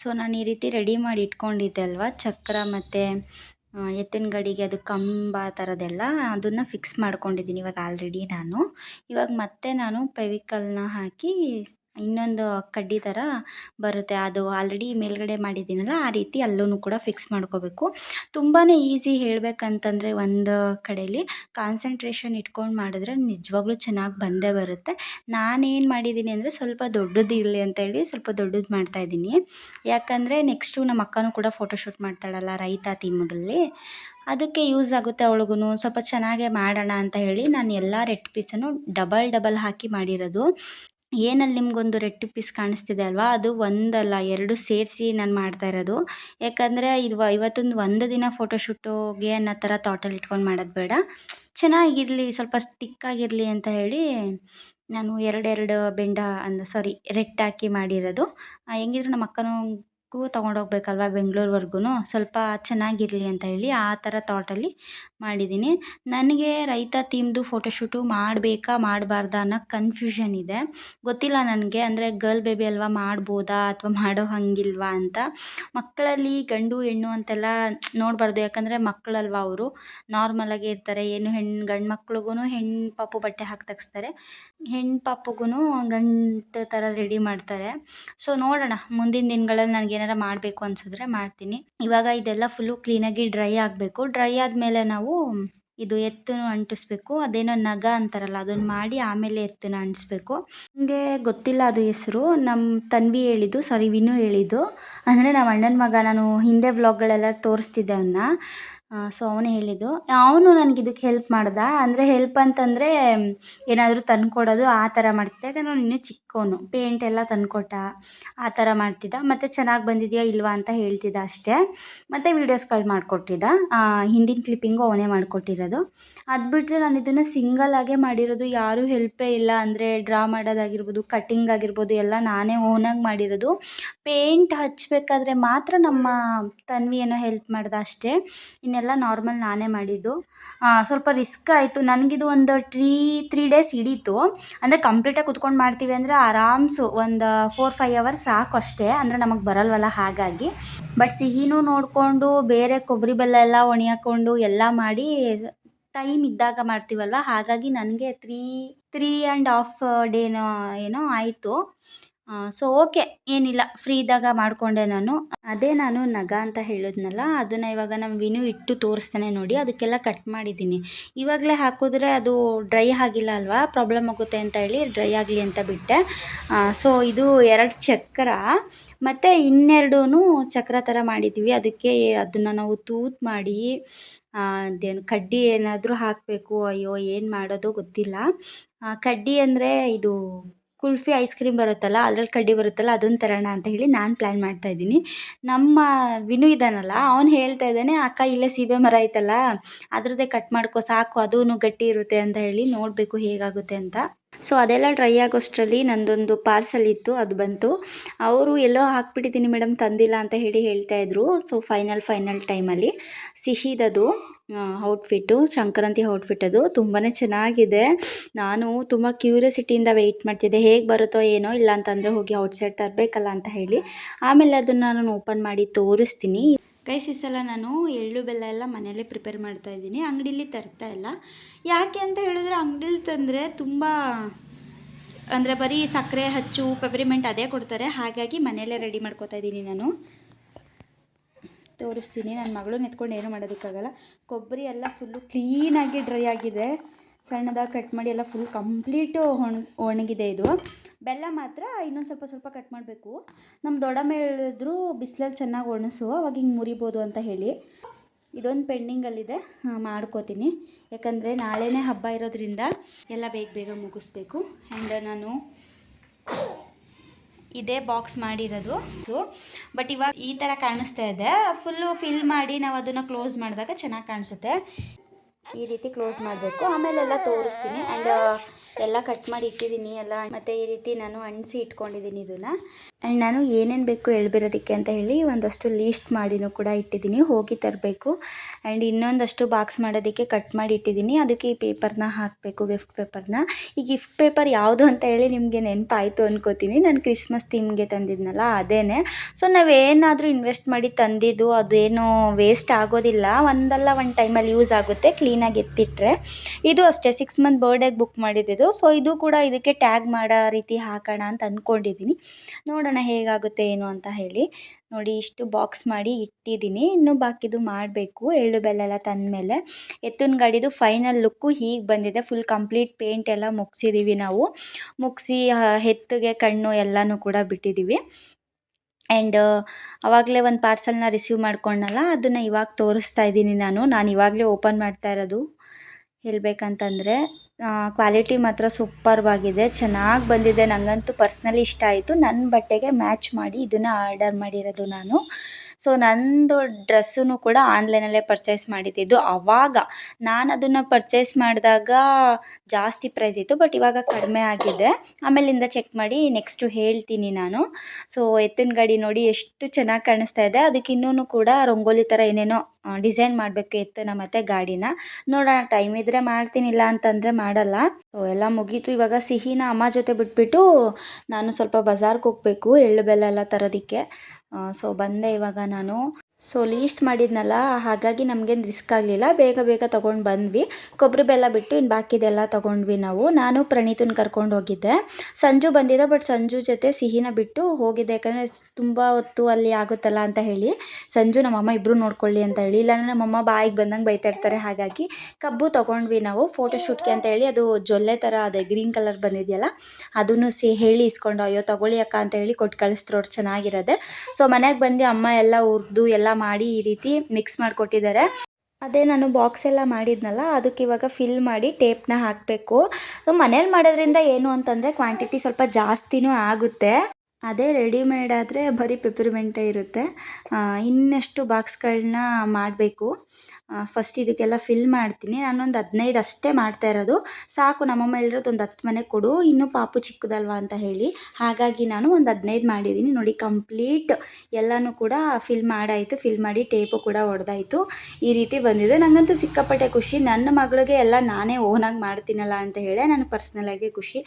ಸೊ ನಾನು ಈ ರೀತಿ ರೆಡಿ ಮಾಡಿ ಇಟ್ಕೊಂಡಿದ್ದೆ ಅಲ್ವಾ? ಚಕ್ರ ಮತ್ತು ಎತ್ತಿನ ಗಾಡಿಗೆ ಅದು ಕಂಬ ಥರದ್ದೆಲ್ಲ ಅದನ್ನು ಫಿಕ್ಸ್ ಮಾಡ್ಕೊಂಡಿದ್ದೀನಿ ಇವಾಗ ಆಲ್ರೆಡಿ ನಾನು. ಇವಾಗ ಮತ್ತೆ ನಾನು ಪೆವಿಕಲ್ನ ಹಾಕಿ ಇನ್ನೊಂದು ಕಡ್ಡಿ ಥರ ಬರುತ್ತೆ. ಅದು ಆಲ್ರೆಡಿ ಮೇಲುಗಡೆ ಮಾಡಿದ್ದೀನಲ್ಲ, ಆ ರೀತಿ ಅಲ್ಲೂ ಕೂಡ ಫಿಕ್ಸ್ ಮಾಡ್ಕೋಬೇಕು. ತುಂಬಾ ಈಸಿ ಹೇಳಬೇಕಂತಂದರೆ ಒಂದು ಕಡೆಯಲ್ಲಿ ಕಾನ್ಸಂಟ್ರೇಷನ್ ಇಟ್ಕೊಂಡು ಮಾಡಿದ್ರೆ ನಿಜವಾಗ್ಲೂ ಚೆನ್ನಾಗಿ ಬಂದೇ ಬರುತ್ತೆ. ನಾನೇನು ಮಾಡಿದ್ದೀನಿ ಅಂದರೆ ಸ್ವಲ್ಪ ದೊಡ್ಡದು ಇರಲಿ ಅಂತೇಳಿ ಸ್ವಲ್ಪ ದೊಡ್ಡದು ಮಾಡ್ತಾಯಿದ್ದೀನಿ ಯಾಕಂದರೆ ನೆಕ್ಸ್ಟು ನಮ್ಮ ಅಕ್ಕನೂ ಕೂಡ ಫೋಟೋಶೂಟ್ ಮಾಡ್ತಾಳಲ್ಲ ರೈತ ಥೀಮಲ್ಲಿ ಅದಕ್ಕೆ ಯೂಸ್ ಆಗುತ್ತೆ ಅವಳಿಗೂ ಸ್ವಲ್ಪ ಚೆನ್ನಾಗೇ ಮಾಡೋಣ ಅಂತ ಹೇಳಿ ನಾನು ಎಲ್ಲ ರೆಡ್ ಪೀಸನ್ನು ಡಬಲ್ ಡಬಲ್ ಹಾಕಿ ಮಾಡಿರೋದು. ಏನಲ್ಲಿ ನಿಮಗೊಂದು ರೆಡ್ ಪೀಸ್ ಕಾಣಿಸ್ತಿದೆ ಅಲ್ವಾ? ಅದು ಒಂದಲ್ಲ, ಎರಡು ಸೇರಿಸಿ ನಾನು ಮಾಡ್ತಾ ಇರೋದು. ಯಾಕಂದರೆ ಇದು ಇವತ್ತೊಂದು ಒಂದು ದಿನ ಫೋಟೋಶೂಟುಗೆ ಅನ್ನೋ ಥರ ಥಾಟಲ್ಲಿ ಇಟ್ಕೊಂಡು ಮಾಡೋದು ಬೇಡ. ಚೆನ್ನಾಗಿರಲಿ, ಸ್ವಲ್ಪ ಸ್ಟಿಕ್ಕಾಗಿರಲಿ ಅಂತ ಹೇಳಿ ನಾನು ಎರಡೆರಡು ಬೆಂಡ ಅಂದ ಸಾರಿ ರೆಡ್ ಹಾಕಿ ಮಾಡಿರೋದು. ಹೆಂಗಿದ್ರು ನಮ್ಮ ಅಕ್ಕನಿಗೂ ತೊಗೊಂಡೋಗ್ಬೇಕಲ್ವ ಬೆಂಗಳೂರ್ವರ್ಗು ಸ್ವಲ್ಪ ಚೆನ್ನಾಗಿರಲಿ ಅಂತ ಹೇಳಿ ಆ ಥರ ಥಾಟಲ್ಲಿ ಮಾಡಿದ್ದೀನಿ. ನನಗೆ ರೈತ ಥೀಮ್ದು ಫೋಟೋಶೂಟು ಮಾಡಬೇಕಾ, ಮಾಡಬಾರ್ದಾ ಅನ್ನೋ ಕನ್ಫ್ಯೂಷನ್ ಇದೆ. ಗೊತ್ತಿಲ್ಲ ನನಗೆ. ಅಂದರೆ ಗರ್ಲ್ ಬೇಬಿ ಅಲ್ವಾ ಮಾಡ್ಬೋದಾ ಅಥವಾ ಮಾಡೋ ಹಂಗಿಲ್ವಾ ಅಂತ. ಮಕ್ಕಳಲ್ಲಿ ಗಂಡು, ಹೆಣ್ಣು ಅಂತೆಲ್ಲ ನೋಡಬಾರ್ದು. ಯಾಕಂದರೆ ಮಕ್ಕಳಲ್ವಾ ಅವರು? ನಾರ್ಮಲಾಗಿ ಇರ್ತಾರೆ. ಏನು ಹೆಣ್ಣು ಗಂಡು ಮಕ್ಳಿಗೂ ಹೆಣ್ಣು ಪಾಪು ಬಟ್ಟೆ ಹಾಕಿ ತೆಗಿಸ್ತಾರೆ. ಹೆಣ್ಣು ಪಾಪುಗೂ ಗಂಡು ಥರ ರೆಡಿ ಮಾಡ್ತಾರೆ. ಸೊ ನೋಡೋಣ. ಮುಂದಿನ ದಿನಗಳಲ್ಲಿ ನನಗೇನಾರ ಮಾಡಬೇಕು ಅನ್ಸಿದ್ರೆ ಮಾಡ್ತೀನಿ. ಇವಾಗ ಇದೆಲ್ಲ ಫುಲ್ಲು ಕ್ಲೀನಾಗಿ ಡ್ರೈ ಆಗಬೇಕು. ಡ್ರೈ ಆದಮೇಲೆ ನಾವು ಇದು ಎತ್ತನ್ನು ಅಂಟಿಸ್ಬೇಕು. ಅದೇನೋ ನಗ ಅಂತಾರಲ್ಲ, ಅದನ್ನು ಮಾಡಿ ಆಮೇಲೆ ಎತ್ತನ್ನು ಅಂಟಿಸ್ಬೇಕು. ನನಗೆ ಗೊತ್ತಿಲ್ಲ ಅದು ಹೆಸರು ನಮ್ಮ ತನ್ವಿ ಹೇಳಿದ್ದು ಸಾರಿ ವಿನು ಹೇಳಿದ್ದು. ಅಂದರೆ ನಮ್ಮ ಅಣ್ಣನ ಮಗ, ನಾನು ಹಿಂದೆ ವ್ಲಾಗ್ಗಳೆಲ್ಲ ತೋರಿಸ್ತಿದ್ದೆ ಅವನ್ನ ಸೊ ಅವನು ಹೇಳಿದ್ದು. ಅವನು ನನಗೆ ಇದಕ್ಕೆ ಹೆಲ್ಪ್ ಮಾಡ್ದ. ಅಂದರೆ ಹೆಲ್ಪ್ ಅಂತಂದರೆ ಏನಾದರೂ ತಂದ್ಕೊಡೋದು ಆ ಥರ ಮಾಡ್ತಿದ್ದೆ. ಯಾಕಂದರೆ ಅವ್ನು ಇನ್ನೂ ಚಿಕ್ಕವನು. ಪೇಂಟ್ ಎಲ್ಲ ತಂದುಕೊಟ್ಟ ಆ ಥರ ಮಾಡ್ತಿದ್ದ. ಮತ್ತು ಚೆನ್ನಾಗಿ ಬಂದಿದೆಯಾ ಇಲ್ವಾ ಅಂತ ಹೇಳ್ತಿದ್ದ ಅಷ್ಟೇ. ಮತ್ತು ವೀಡಿಯೋಸ್ಗಳು ಮಾಡಿಕೊಟ್ಟಿದ್ದ. ಹಿಂದಿನ ಕ್ಲಿಪ್ಪಿಂಗು ಅವನೇ ಮಾಡಿಕೊಟ್ಟಿರೋದು. ಅದು ಬಿಟ್ಟರೆ ನಾನು ಇದನ್ನು ಸಿಂಗಲ್ ಆಗೇ ಮಾಡಿರೋದು. ಯಾರೂ ಹೆಲ್ಪೇ ಇಲ್ಲ. ಅಂದರೆ ಡ್ರಾ ಮಾಡೋದಾಗಿರ್ಬೋದು ಕಟ್ಟಿಂಗ್ ಆಗಿರ್ಬೋದು, ಎಲ್ಲ ನಾನೇ ಓನಾಗಿ ಮಾಡಿರೋದು. ಪೇಂಟ್ ಹಚ್ಚಬೇಕಾದ್ರೆ ಮಾತ್ರ ನಮ್ಮ ತನ್ವಿ ಹೆಲ್ಪ್ ಮಾಡ್ದ ಅಷ್ಟೇ. ಇನ್ನೆಲ್ಲ ನಾರ್ಮಲ್ ನಾನೇ ಮಾಡಿದ್ದು. ಸ್ವಲ್ಪ ರಿಸ್ಕ್ ಆಯಿತು. ನನಗಿದು ಒಂದು ಟ್ರೀ ತ್ರೀ ಡೇಸ್ ಹಿಡೀತು. ಅಂದರೆ ಕಂಪ್ಲೀಟಾಗಿ ಕುತ್ಕೊಂಡು ಮಾಡ್ತೀವಿ ಅಂದರೆ ಆರಾಮ್ಸು ಒಂದು ಫೋರ್ ಫೈವ್ ಅವರ್ಸ್ ಸಾಕು ಅಷ್ಟೇ. ಅಂದರೆ ನಮಗೆ ಬರಲ್ವಲ್ಲ ಹಾಗಾಗಿ. ಬಟ್ ಸಿಹಿನೂ ನೋಡಿಕೊಂಡು, ಬೇರೆ ಕೊಬ್ಬರಿ ಬೆಲ್ಲ ಎಲ್ಲ ಒಣಗ್ಕೊಂಡು ಎಲ್ಲ ಮಾಡಿ ಟೈಮ್ ಇದ್ದಾಗ ಮಾಡ್ತೀವಲ್ವ? ಹಾಗಾಗಿ ನನಗೆ ತ್ರೀ ತ್ರೀ ಆ್ಯಂಡ್ ಹಾಫ್ ಡೇನೋ ಏನೋ ಆಯಿತು. ಸೊ ಓಕೆ ಏನಿಲ್ಲ ಫ್ರೀ ಇದ್ದಾಗ ಮಾಡಿಕೊಂಡೆ ನಾನು. ಅದೇ ನಾನು ನಗ ಅಂತ ಹೇಳಿದ್ನಲ್ಲ, ಅದನ್ನು ಇವಾಗ ನಮ್ಮ ವಿನು ಇಟ್ಟು ತೋರಿಸ್ತಾನೆ ನೋಡಿ, ಅದಕ್ಕೆಲ್ಲ ಕಟ್ ಮಾಡಿದ್ದೀನಿ. ಇವಾಗಲೇ ಹಾಕಿದ್ರೆ ಅದು ಡ್ರೈ ಆಗಿಲ್ಲ ಅಲ್ವಾ? ಪ್ರಾಬ್ಲಮ್ ಆಗುತ್ತೆ ಅಂತ ಹೇಳಿ ಡ್ರೈ ಆಗಲಿ ಅಂತ ಬಿಟ್ಟೆ. ಸೊ ಇದು ಎರಡು ಚಕ್ರ. ಮತ್ತು ಇನ್ನೆರಡೂ ಚಕ್ರ ಥರ ಮಾಡಿದ್ದೀವಿ ಅದಕ್ಕೆ ಅದನ್ನು ನಾವು ತೂತು ಮಾಡಿ ಅದೇನು ಕಡ್ಡಿ ಏನಾದರೂ ಹಾಕಬೇಕು. ಅಯ್ಯೋ, ಏನು ಮಾಡೋದೋ ಗೊತ್ತಿಲ್ಲ. ಕಡ್ಡಿ ಅಂದರೆ ಇದು ಕುಲ್ಫಿ ಐಸ್ ಕ್ರೀಮ್ ಬರುತ್ತಲ್ಲ, ಅದ್ರಲ್ಲಿ ಕಡ್ಡಿ ಬರುತ್ತಲ್ಲ ಅದನ್ನು ತರೋಣ ಅಂತ ಹೇಳಿ ನಾನು ಪ್ಲ್ಯಾನ್ ಮಾಡ್ತಾ ಇದ್ದೀನಿ. ನಮ್ಮ ವಿನು ಇದ್ದಾನಲ್ಲ ಅವ್ನು ಹೇಳ್ತಾ ಇದ್ದಾನೆ, ಅಕ್ಕ, ಇಲ್ಲೇ ಸೀಬೆ ಮರ ಐತಲ್ಲ, ಅದರದ್ದೇ ಕಟ್ ಮಾಡ್ಕೋ, ಸಾಕು ಅದೂ ಗಟ್ಟಿ ಇರುತ್ತೆ ಅಂತ ಹೇಳಿ ನೋಡಬೇಕು ಹೇಗಾಗುತ್ತೆ ಅಂತ. ಸೊ ಅದೆಲ್ಲ ಡ್ರೈ ಆಗೋಷ್ಟರಲ್ಲಿ ನಂದೊಂದು ಪಾರ್ಸಲ್ ಇತ್ತು, ಅದು ಬಂತು. ಅವರು ಎಲ್ಲೋ ಹಾಕ್ಬಿಟ್ಟಿದ್ದೀನಿ ಮೇಡಮ್, ತಂದಿಲ್ಲ ಅಂತ ಹೇಳಿ ಹೇಳ್ತಾ ಇದ್ರು. ಸೊ ಫೈನಲ್ ಫೈನಲ್ ಟೈಮಲ್ಲಿ ಸಿಹಿದದು. ಔಟ್ಫಿಟ್ಟು ಸಂಕ್ರಾಂತಿ ಔಟ್ಫಿಟ್ ಅದು ತುಂಬಾ ಚೆನ್ನಾಗಿದೆ. ನಾನು ತುಂಬ ಕ್ಯೂರಿಯಾಸಿಟಿಯಿಂದ ವೆಯ್ಟ್ ಮಾಡ್ತಿದ್ದೆ, ಹೇಗೆ ಬರುತ್ತೋ ಏನೋ ಇಲ್ಲ ಅಂತಂದರೆ ಹೋಗಿ ಔಟ್ಸೈಡ್ ತರಬೇಕಲ್ಲ ಅಂತ ಹೇಳಿ. ಆಮೇಲೆ ಅದನ್ನು ನಾನು ಓಪನ್ ಮಾಡಿ ತೋರಿಸ್ತೀನಿ. ಗೈಸ್ ಈ ನಾನು ಎಳ್ಳು ಬೆಲ್ಲ ಎಲ್ಲ ಮನೆಯಲ್ಲೇ ಪ್ರಿಪೇರ್ ಮಾಡ್ತಾ ಇದ್ದೀನಿ. ಅಂಗಡೀಲಿ ತರ್ತಾ ಇಲ್ಲ. ಯಾಕೆ ಅಂತ ಹೇಳಿದ್ರೆ ಅಂಗಡೀಲಿ ತಂದರೆ ತುಂಬ, ಅಂದರೆ ಬರೀ ಸಕ್ಕರೆ, ಹಚ್ಚು ಪೆಪರಿಮೆಂಟ್ ಅದೇ ಕೊಡ್ತಾರೆ. ಹಾಗಾಗಿ ಮನೆಯಲ್ಲೇ ರೆಡಿ ಮಾಡ್ಕೋತಾ ಇದ್ದೀನಿ ನಾನು. ತೋರಿಸ್ತೀನಿ. ನನ್ನ ಮಗಳು ನಿಂತ್ಕೊಂಡು ಏನು ಮಾಡೋದಕ್ಕಾಗಲ್ಲ. ಕೊಬ್ಬರಿ ಎಲ್ಲ ಫುಲ್ಲು ಕ್ಲೀನಾಗಿ ಡ್ರೈ ಆಗಿದೆ. ಸಣ್ಣದಾಗಿ ಕಟ್ ಮಾಡಿ ಎಲ್ಲ ಫುಲ್ ಕಂಪ್ಲೀಟು ಒಣ, ಒಣಗಿದೆ ಇದು. ಬೆಲ್ಲ ಮಾತ್ರ ಇನ್ನೊಂದು ಸ್ವಲ್ಪ ಸ್ವಲ್ಪ ಕಟ್ ಮಾಡಬೇಕು. ನಮ್ಮ ದೊಡ್ಡಮ್ಮ ಹೇಳಿದ್ರು ಬಿಸಿಲಲ್ಲಿ ಚೆನ್ನಾಗಿ ಒಣಸು, ಅವಾಗ ಹಿಂಗೆ ಮುರಿಬೋದು ಅಂತ ಹೇಳಿ. ಇದೊಂದು ಪೆಂಡಿಂಗಲ್ಲಿದೆ ಮಾಡ್ಕೋತೀನಿ. ಯಾಕಂದರೆ ನಾಳೆನೇ ಹಬ್ಬ ಇರೋದ್ರಿಂದ ಎಲ್ಲ ಬೇಗ ಬೇಗ ಮುಗಿಸ್ಬೇಕು. ಆ್ಯಂಡ್ ನಾನು ಇದೇ ಬಾಕ್ಸ್ ಮಾಡಿರೋದು. ಬಟ್ ಇವಾಗ ಈ ಥರ ಕಾಣಿಸ್ತಾ ಇದೆ. ಫುಲ್ಲು ಫಿಲ್ ಮಾಡಿ ನಾವು ಅದನ್ನು ಕ್ಲೋಸ್ ಮಾಡಿದಾಗ ಚೆನ್ನಾಗಿ ಕಾಣಿಸುತ್ತೆ. ಈ ರೀತಿ ಕ್ಲೋಸ್ ಮಾಡಬೇಕು. ಆಮೇಲೆಲ್ಲ ತೋರಿಸ್ತೀನಿ. ಆ್ಯಂಡ್ ಎಲ್ಲ ಕಟ್ ಮಾಡಿ ಇಟ್ಟಿದ್ದೀನಿ, ಎಲ್ಲ ಮತ್ತು ಈ ರೀತಿ ನಾನು ಅಣಸಿ ಇಟ್ಕೊಂಡಿದ್ದೀನಿ ಇದನ್ನು. ಆ್ಯಂಡ್ ನಾನು ಏನೇನು ಬೇಕು ಎಳ್ಬಿರೋದಕ್ಕೆ ಅಂತ ಹೇಳಿ ಒಂದಷ್ಟು ಲೀಸ್ಟ್ ಮಾಡಿನೂ ಕೂಡ ಇಟ್ಟಿದ್ದೀನಿ, ಹೋಗಿ ತರಬೇಕು. ಆ್ಯಂಡ್ ಇನ್ನೊಂದಷ್ಟು ಬಾಕ್ಸ್ ಮಾಡೋದಕ್ಕೆ ಕಟ್ ಮಾಡಿ ಇಟ್ಟಿದ್ದೀನಿ, ಅದಕ್ಕೆ ಈ ಪೇಪರ್ನ ಹಾಕಬೇಕು ಗಿಫ್ಟ್ ಪೇಪರ್ನ ಈ ಗಿಫ್ಟ್ ಪೇಪರ್ ಯಾವುದು ಅಂತ ಹೇಳಿ ನಿಮಗೆ ನೆನಪಾಯಿತು ಅಂದ್ಕೋತೀನಿ ನಾನು ಕ್ರಿಸ್ಮಸ್ ಥೀಮ್ಗೆ ತಂದಿದ್ನಲ್ಲ, ಅದೇನೆ. ಸೊ ನಾವೇನಾದರೂ ಇನ್ವೆಸ್ಟ್ ಮಾಡಿ ತಂದಿದ್ದು, ಅದೇನು ವೇಸ್ಟ್ ಆಗೋದಿಲ್ಲ. ಒಂದಲ್ಲ ಒಂದು ಟೈಮಲ್ಲಿ ಯೂಸ್ ಆಗುತ್ತೆ ಕ್ಲೀನಾಗಿ ಎತ್ತಿಟ್ರೆ. ಇದು ಅಷ್ಟೇ ಸಿಕ್ಸ್ ಮಂತ್ ಬರ್ಡೇಗೆ ಬುಕ್ ಮಾಡಿದ್ದು ಸೊ ಇದು ಕೂಡ ಇದಕ್ಕೆ ಟ್ಯಾಗ್ ಮಾಡೋ ರೀತಿ ಹಾಕೋಣ ಅಂತ ಅಂದ್ಕೊಂಡಿದ್ದೀನಿ ನೋಡೋಣ ಹೇಗಾಗುತ್ತೆ ಏನು ಅಂತ ಹೇಳಿ. ನೋಡಿ, ಇಷ್ಟು ಬಾಕ್ಸ್ ಮಾಡಿ ಇಟ್ಟಿದ್ದೀನಿ ಇನ್ನೂ ಬಾಕಿದು ಮಾಡಬೇಕು. ಎಳ್ಳು ಬೆಲ್ಲ ತಂದಮೇಲೆ. ಎತ್ತಿನ ಗಾಡಿದು ಫೈನಲ್ ಲುಕ್ಕು ಹೀಗೆ ಬಂದಿದೆ. ಫುಲ್ ಕಂಪ್ಲೀಟ್ ಪೇಂಟ್ ಎಲ್ಲ ಮುಗಿಸಿದ್ದೀವಿ ನಾವು. ಮುಗಿಸಿ ಹೆತ್ತಿಗೆ ಕಣ್ಣು ಎಲ್ಲನೂ ಕೂಡ ಬಿಟ್ಟಿದ್ದೀವಿ ಆ್ಯಂಡ್ ಆವಾಗಲೇ ಒಂದು ಪಾರ್ಸಲ್ನ ರಿಸೀವ್ ಮಾಡ್ಕೊಂಡಲ್ಲ ಅದನ್ನು ಇವಾಗ ತೋರಿಸ್ತಾ ಇದ್ದೀನಿ ನಾನು. ನಾನು ಇವಾಗಲೇ ಓಪನ್ ಮಾಡ್ತಾ ಇರೋದು. ಹೇಳ್ಬೇಕಂತಂದರೆ ಕ್ವಾಲಿಟಿ ಮಾತ್ರ ಸೂಪರ್ವಾಗಿದೆ ಚೆನ್ನಾಗಿ ಬಂದಿದೆ. ನನಗಂತೂ ಪರ್ಸ್ನಲಿ ಇಷ್ಟ ಆಯಿತು. ನನ್ನ ಬಟ್ಟೆಗೆ ಮ್ಯಾಚ್ ಮಾಡಿ ಇದನ್ನು ಆರ್ಡರ್ ಮಾಡಿರೋದು ನಾನು. ಸೊ ನಂದು ಡ್ರೆಸ್ಸನ್ನು ಕೂಡ ಆನ್ಲೈನಲ್ಲೇ ಪರ್ಚೇಸ್ ಮಾಡಿದ್ದಿದ್ದು ಆವಾಗ ನಾನು ಅದನ್ನು ಪರ್ಚೇಸ್ ಮಾಡಿದಾಗ ಜಾಸ್ತಿ ಪ್ರೈಸ್ ಇತ್ತು, ಬಟ್ ಇವಾಗ ಕಡಿಮೆ ಆಗಿದೆ. ಆಮೇಲಿಂದ ಚೆಕ್ ಮಾಡಿ ನೆಕ್ಸ್ಟು ಹೇಳ್ತೀನಿ ನಾನು. ಸೊ ಎತ್ತಿನ ಗಾಡಿ ನೋಡಿ ಎಷ್ಟು ಚೆನ್ನಾಗಿ ಕಾಣಿಸ್ತಾ ಇದೆ. ಅದಕ್ಕೆ ಇನ್ನೂ ಕೂಡ ರಂಗೋಲಿ ಥರ ಏನೇನೋ ಡಿಸೈನ್ ಮಾಡಬೇಕು ಎತ್ತನ ಮತ್ತು ಗಾಡಿನ. ನೋಡೋಣ, ಟೈಮ್ ಇದ್ದರೆ ಮಾಡ್ತೀನಿ, ಇಲ್ಲ ಅಂತಂದರೆ ಮಾಡಲ್ಲ. ಸೊ ಎಲ್ಲ ಮುಗೀತು. ಇವಾಗ ಸಿಹಿನ ಅಮ್ಮ ಜೊತೆ ಬಿಟ್ಬಿಟ್ಟು ನಾನು ಸ್ವಲ್ಪ ಬಜಾರ್ಗೆ ಹೋಗಬೇಕು, ಎಳ್ಳು ಬೆಲ್ಲ ಎಲ್ಲ ತರೋದಕ್ಕೆ. ಸೊ ಬಂದೆ ಇವಾಗ ನಾನು. ಸೊ ಲೀಸ್ಟ್ ಮಾಡಿದ್ನಲ್ಲ, ಹಾಗಾಗಿ ನಮಗೇನು ರಿಸ್ಕ್ ಆಗಲಿಲ್ಲ. ಬೇಗ ಬೇಗ ತೊಗೊಂಡು ಬಂದ್ವಿ. ಕೊಬ್ಬರಿ ಬೆಲ್ಲ ಬಿಟ್ಟು ಇನ್ನು ಬಾಕಿದೆಲ್ಲ ತೊಗೊಂಡ್ವಿ ನಾವು. ನಾನು ಪ್ರಣೀತನ ಕರ್ಕೊಂಡು ಹೋಗಿದ್ದೆ. ಸಂಜು ಬಂದಿದ್ದೆ ಬಟ್ ಸಂಜು ಜೊತೆ ಸಿಹಿನ ಬಿಟ್ಟು ಹೋಗಿದ್ದೆ. ಯಾಕಂದರೆ ತುಂಬ ಹೊತ್ತು ಅಲ್ಲಿ ಆಗುತ್ತಲ್ಲ ಅಂತ ಹೇಳಿ. ಸಂಜು ನಮ್ಮಮ್ಮ ಇಬ್ಬರು ನೋಡ್ಕೊಳ್ಳಿ ಅಂತ ಹೇಳಿ. ಇಲ್ಲಾಂದರೆ ನಮ್ಮಮ್ಮ ಬಾಯಿಗೆ ಬಂದಂಗೆ ಬೈತಾ ಇರ್ತಾರೆ. ಹಾಗಾಗಿ ಕಬ್ಬು ತೊಗೊಂಡ್ವಿ ನಾವು. ಫೋಟೋಶೂಟ್ಗೆ ಅಂತ ಹೇಳಿ ಅದು ಜೊಲ್ಲೆ ಥರ ಅದೇ ಗ್ರೀನ್ ಕಲರ್ ಬಂದಿದೆಯಲ್ಲ, ಅದನ್ನು ಸಿ ಹೇಳಿ ಇಸ್ಕೊಂಡು, ಅಯ್ಯೋ, ತಗೊಳ್ಳಿ ಅಕ್ಕ ಅಂತ ಹೇಳಿ ಕೊಟ್ಟು ಕಳಿಸ್ತ್ರೋರು ಚೆನ್ನಾಗಿರೋದೆ. ಸೊ ಮನೆಗೆ ಬಂದು ಅಮ್ಮ ಎಲ್ಲ ಉರ್ದು ಎಲ್ಲ ಮಾಡಿ ಈ ರೀತಿ ಮಿಕ್ಸ್ ಮಾಡಿಕೊಟ್ಟಿದ್ದಾರೆ. ಅದೇ ನಾನು ಬಾಕ್ಸ್ ಎಲ್ಲ ಮಾಡಿದ್ನಲ್ಲ, ಅದಕ್ಕೆ ಇವಾಗ ಫಿಲ್ ಮಾಡಿ ಟೇಪ್ನ ಹಾಕಬೇಕು. ಮನೇಲಿ ಮಾಡೋದ್ರಿಂದ ಏನು ಅಂತಂದರೆ ಕ್ವಾಂಟಿಟಿ ಸ್ವಲ್ಪ ಜಾಸ್ತಿನೂ ಆಗುತ್ತೆ. ಅದೇ ರೆಡಿಮೇಡ್ ಆದರೆ ಬರೀ ಪೆಪರ್ಮೆಂಟೇ ಇರುತ್ತೆ. ಇನ್ನಷ್ಟು ಬಾಕ್ಸ್ಗಳನ್ನ ಮಾಡಬೇಕು. ಫಸ್ಟ್ ಇದಕ್ಕೆಲ್ಲ ಫಿಲ್ ಮಾಡ್ತೀನಿ. ನಾನೊಂದು ಹದಿನೈದು ಅಷ್ಟೇ ಮಾಡ್ತಾ ಇರೋದು. ಸಾಕು ನಮ್ಮಮ್ಮ ಹೇಳಿರೋದು ಒಂದು ಹತ್ತು ಮನೆ ಕೊಡು. ಇನ್ನೂ ಪಾಪು ಚಿಕ್ಕದಲ್ವಾ ಅಂತ ಹೇಳಿ. ಹಾಗಾಗಿ ನಾನು ಒಂದು ಹದಿನೈದು ಮಾಡಿದ್ದೀನಿ. ನೋಡಿ ಕಂಪ್ಲೀಟ್ ಎಲ್ಲನೂ ಕೂಡ ಫಿಲ್ ಮಾಡಾಯಿತು. ಫಿಲ್ ಮಾಡಿ ಟೇಪು ಕೂಡ ಹೊಡೆದಾಯಿತು ಈ ರೀತಿ ಬಂದಿದೆ. ನನಗಂತೂ ಸಿಕ್ಕಾಪಟ್ಟೆ ಖುಷಿ. ನನ್ನ ಮಗಳಿಗೆ ಎಲ್ಲ ನಾನೇ ಓನಾಗಿ ಮಾಡ್ತೀನಲ್ಲ ಅಂತ ಹೇಳಿ ನಾನು ಪರ್ಸ್ನಲಾಗಿ ಖುಷಿ.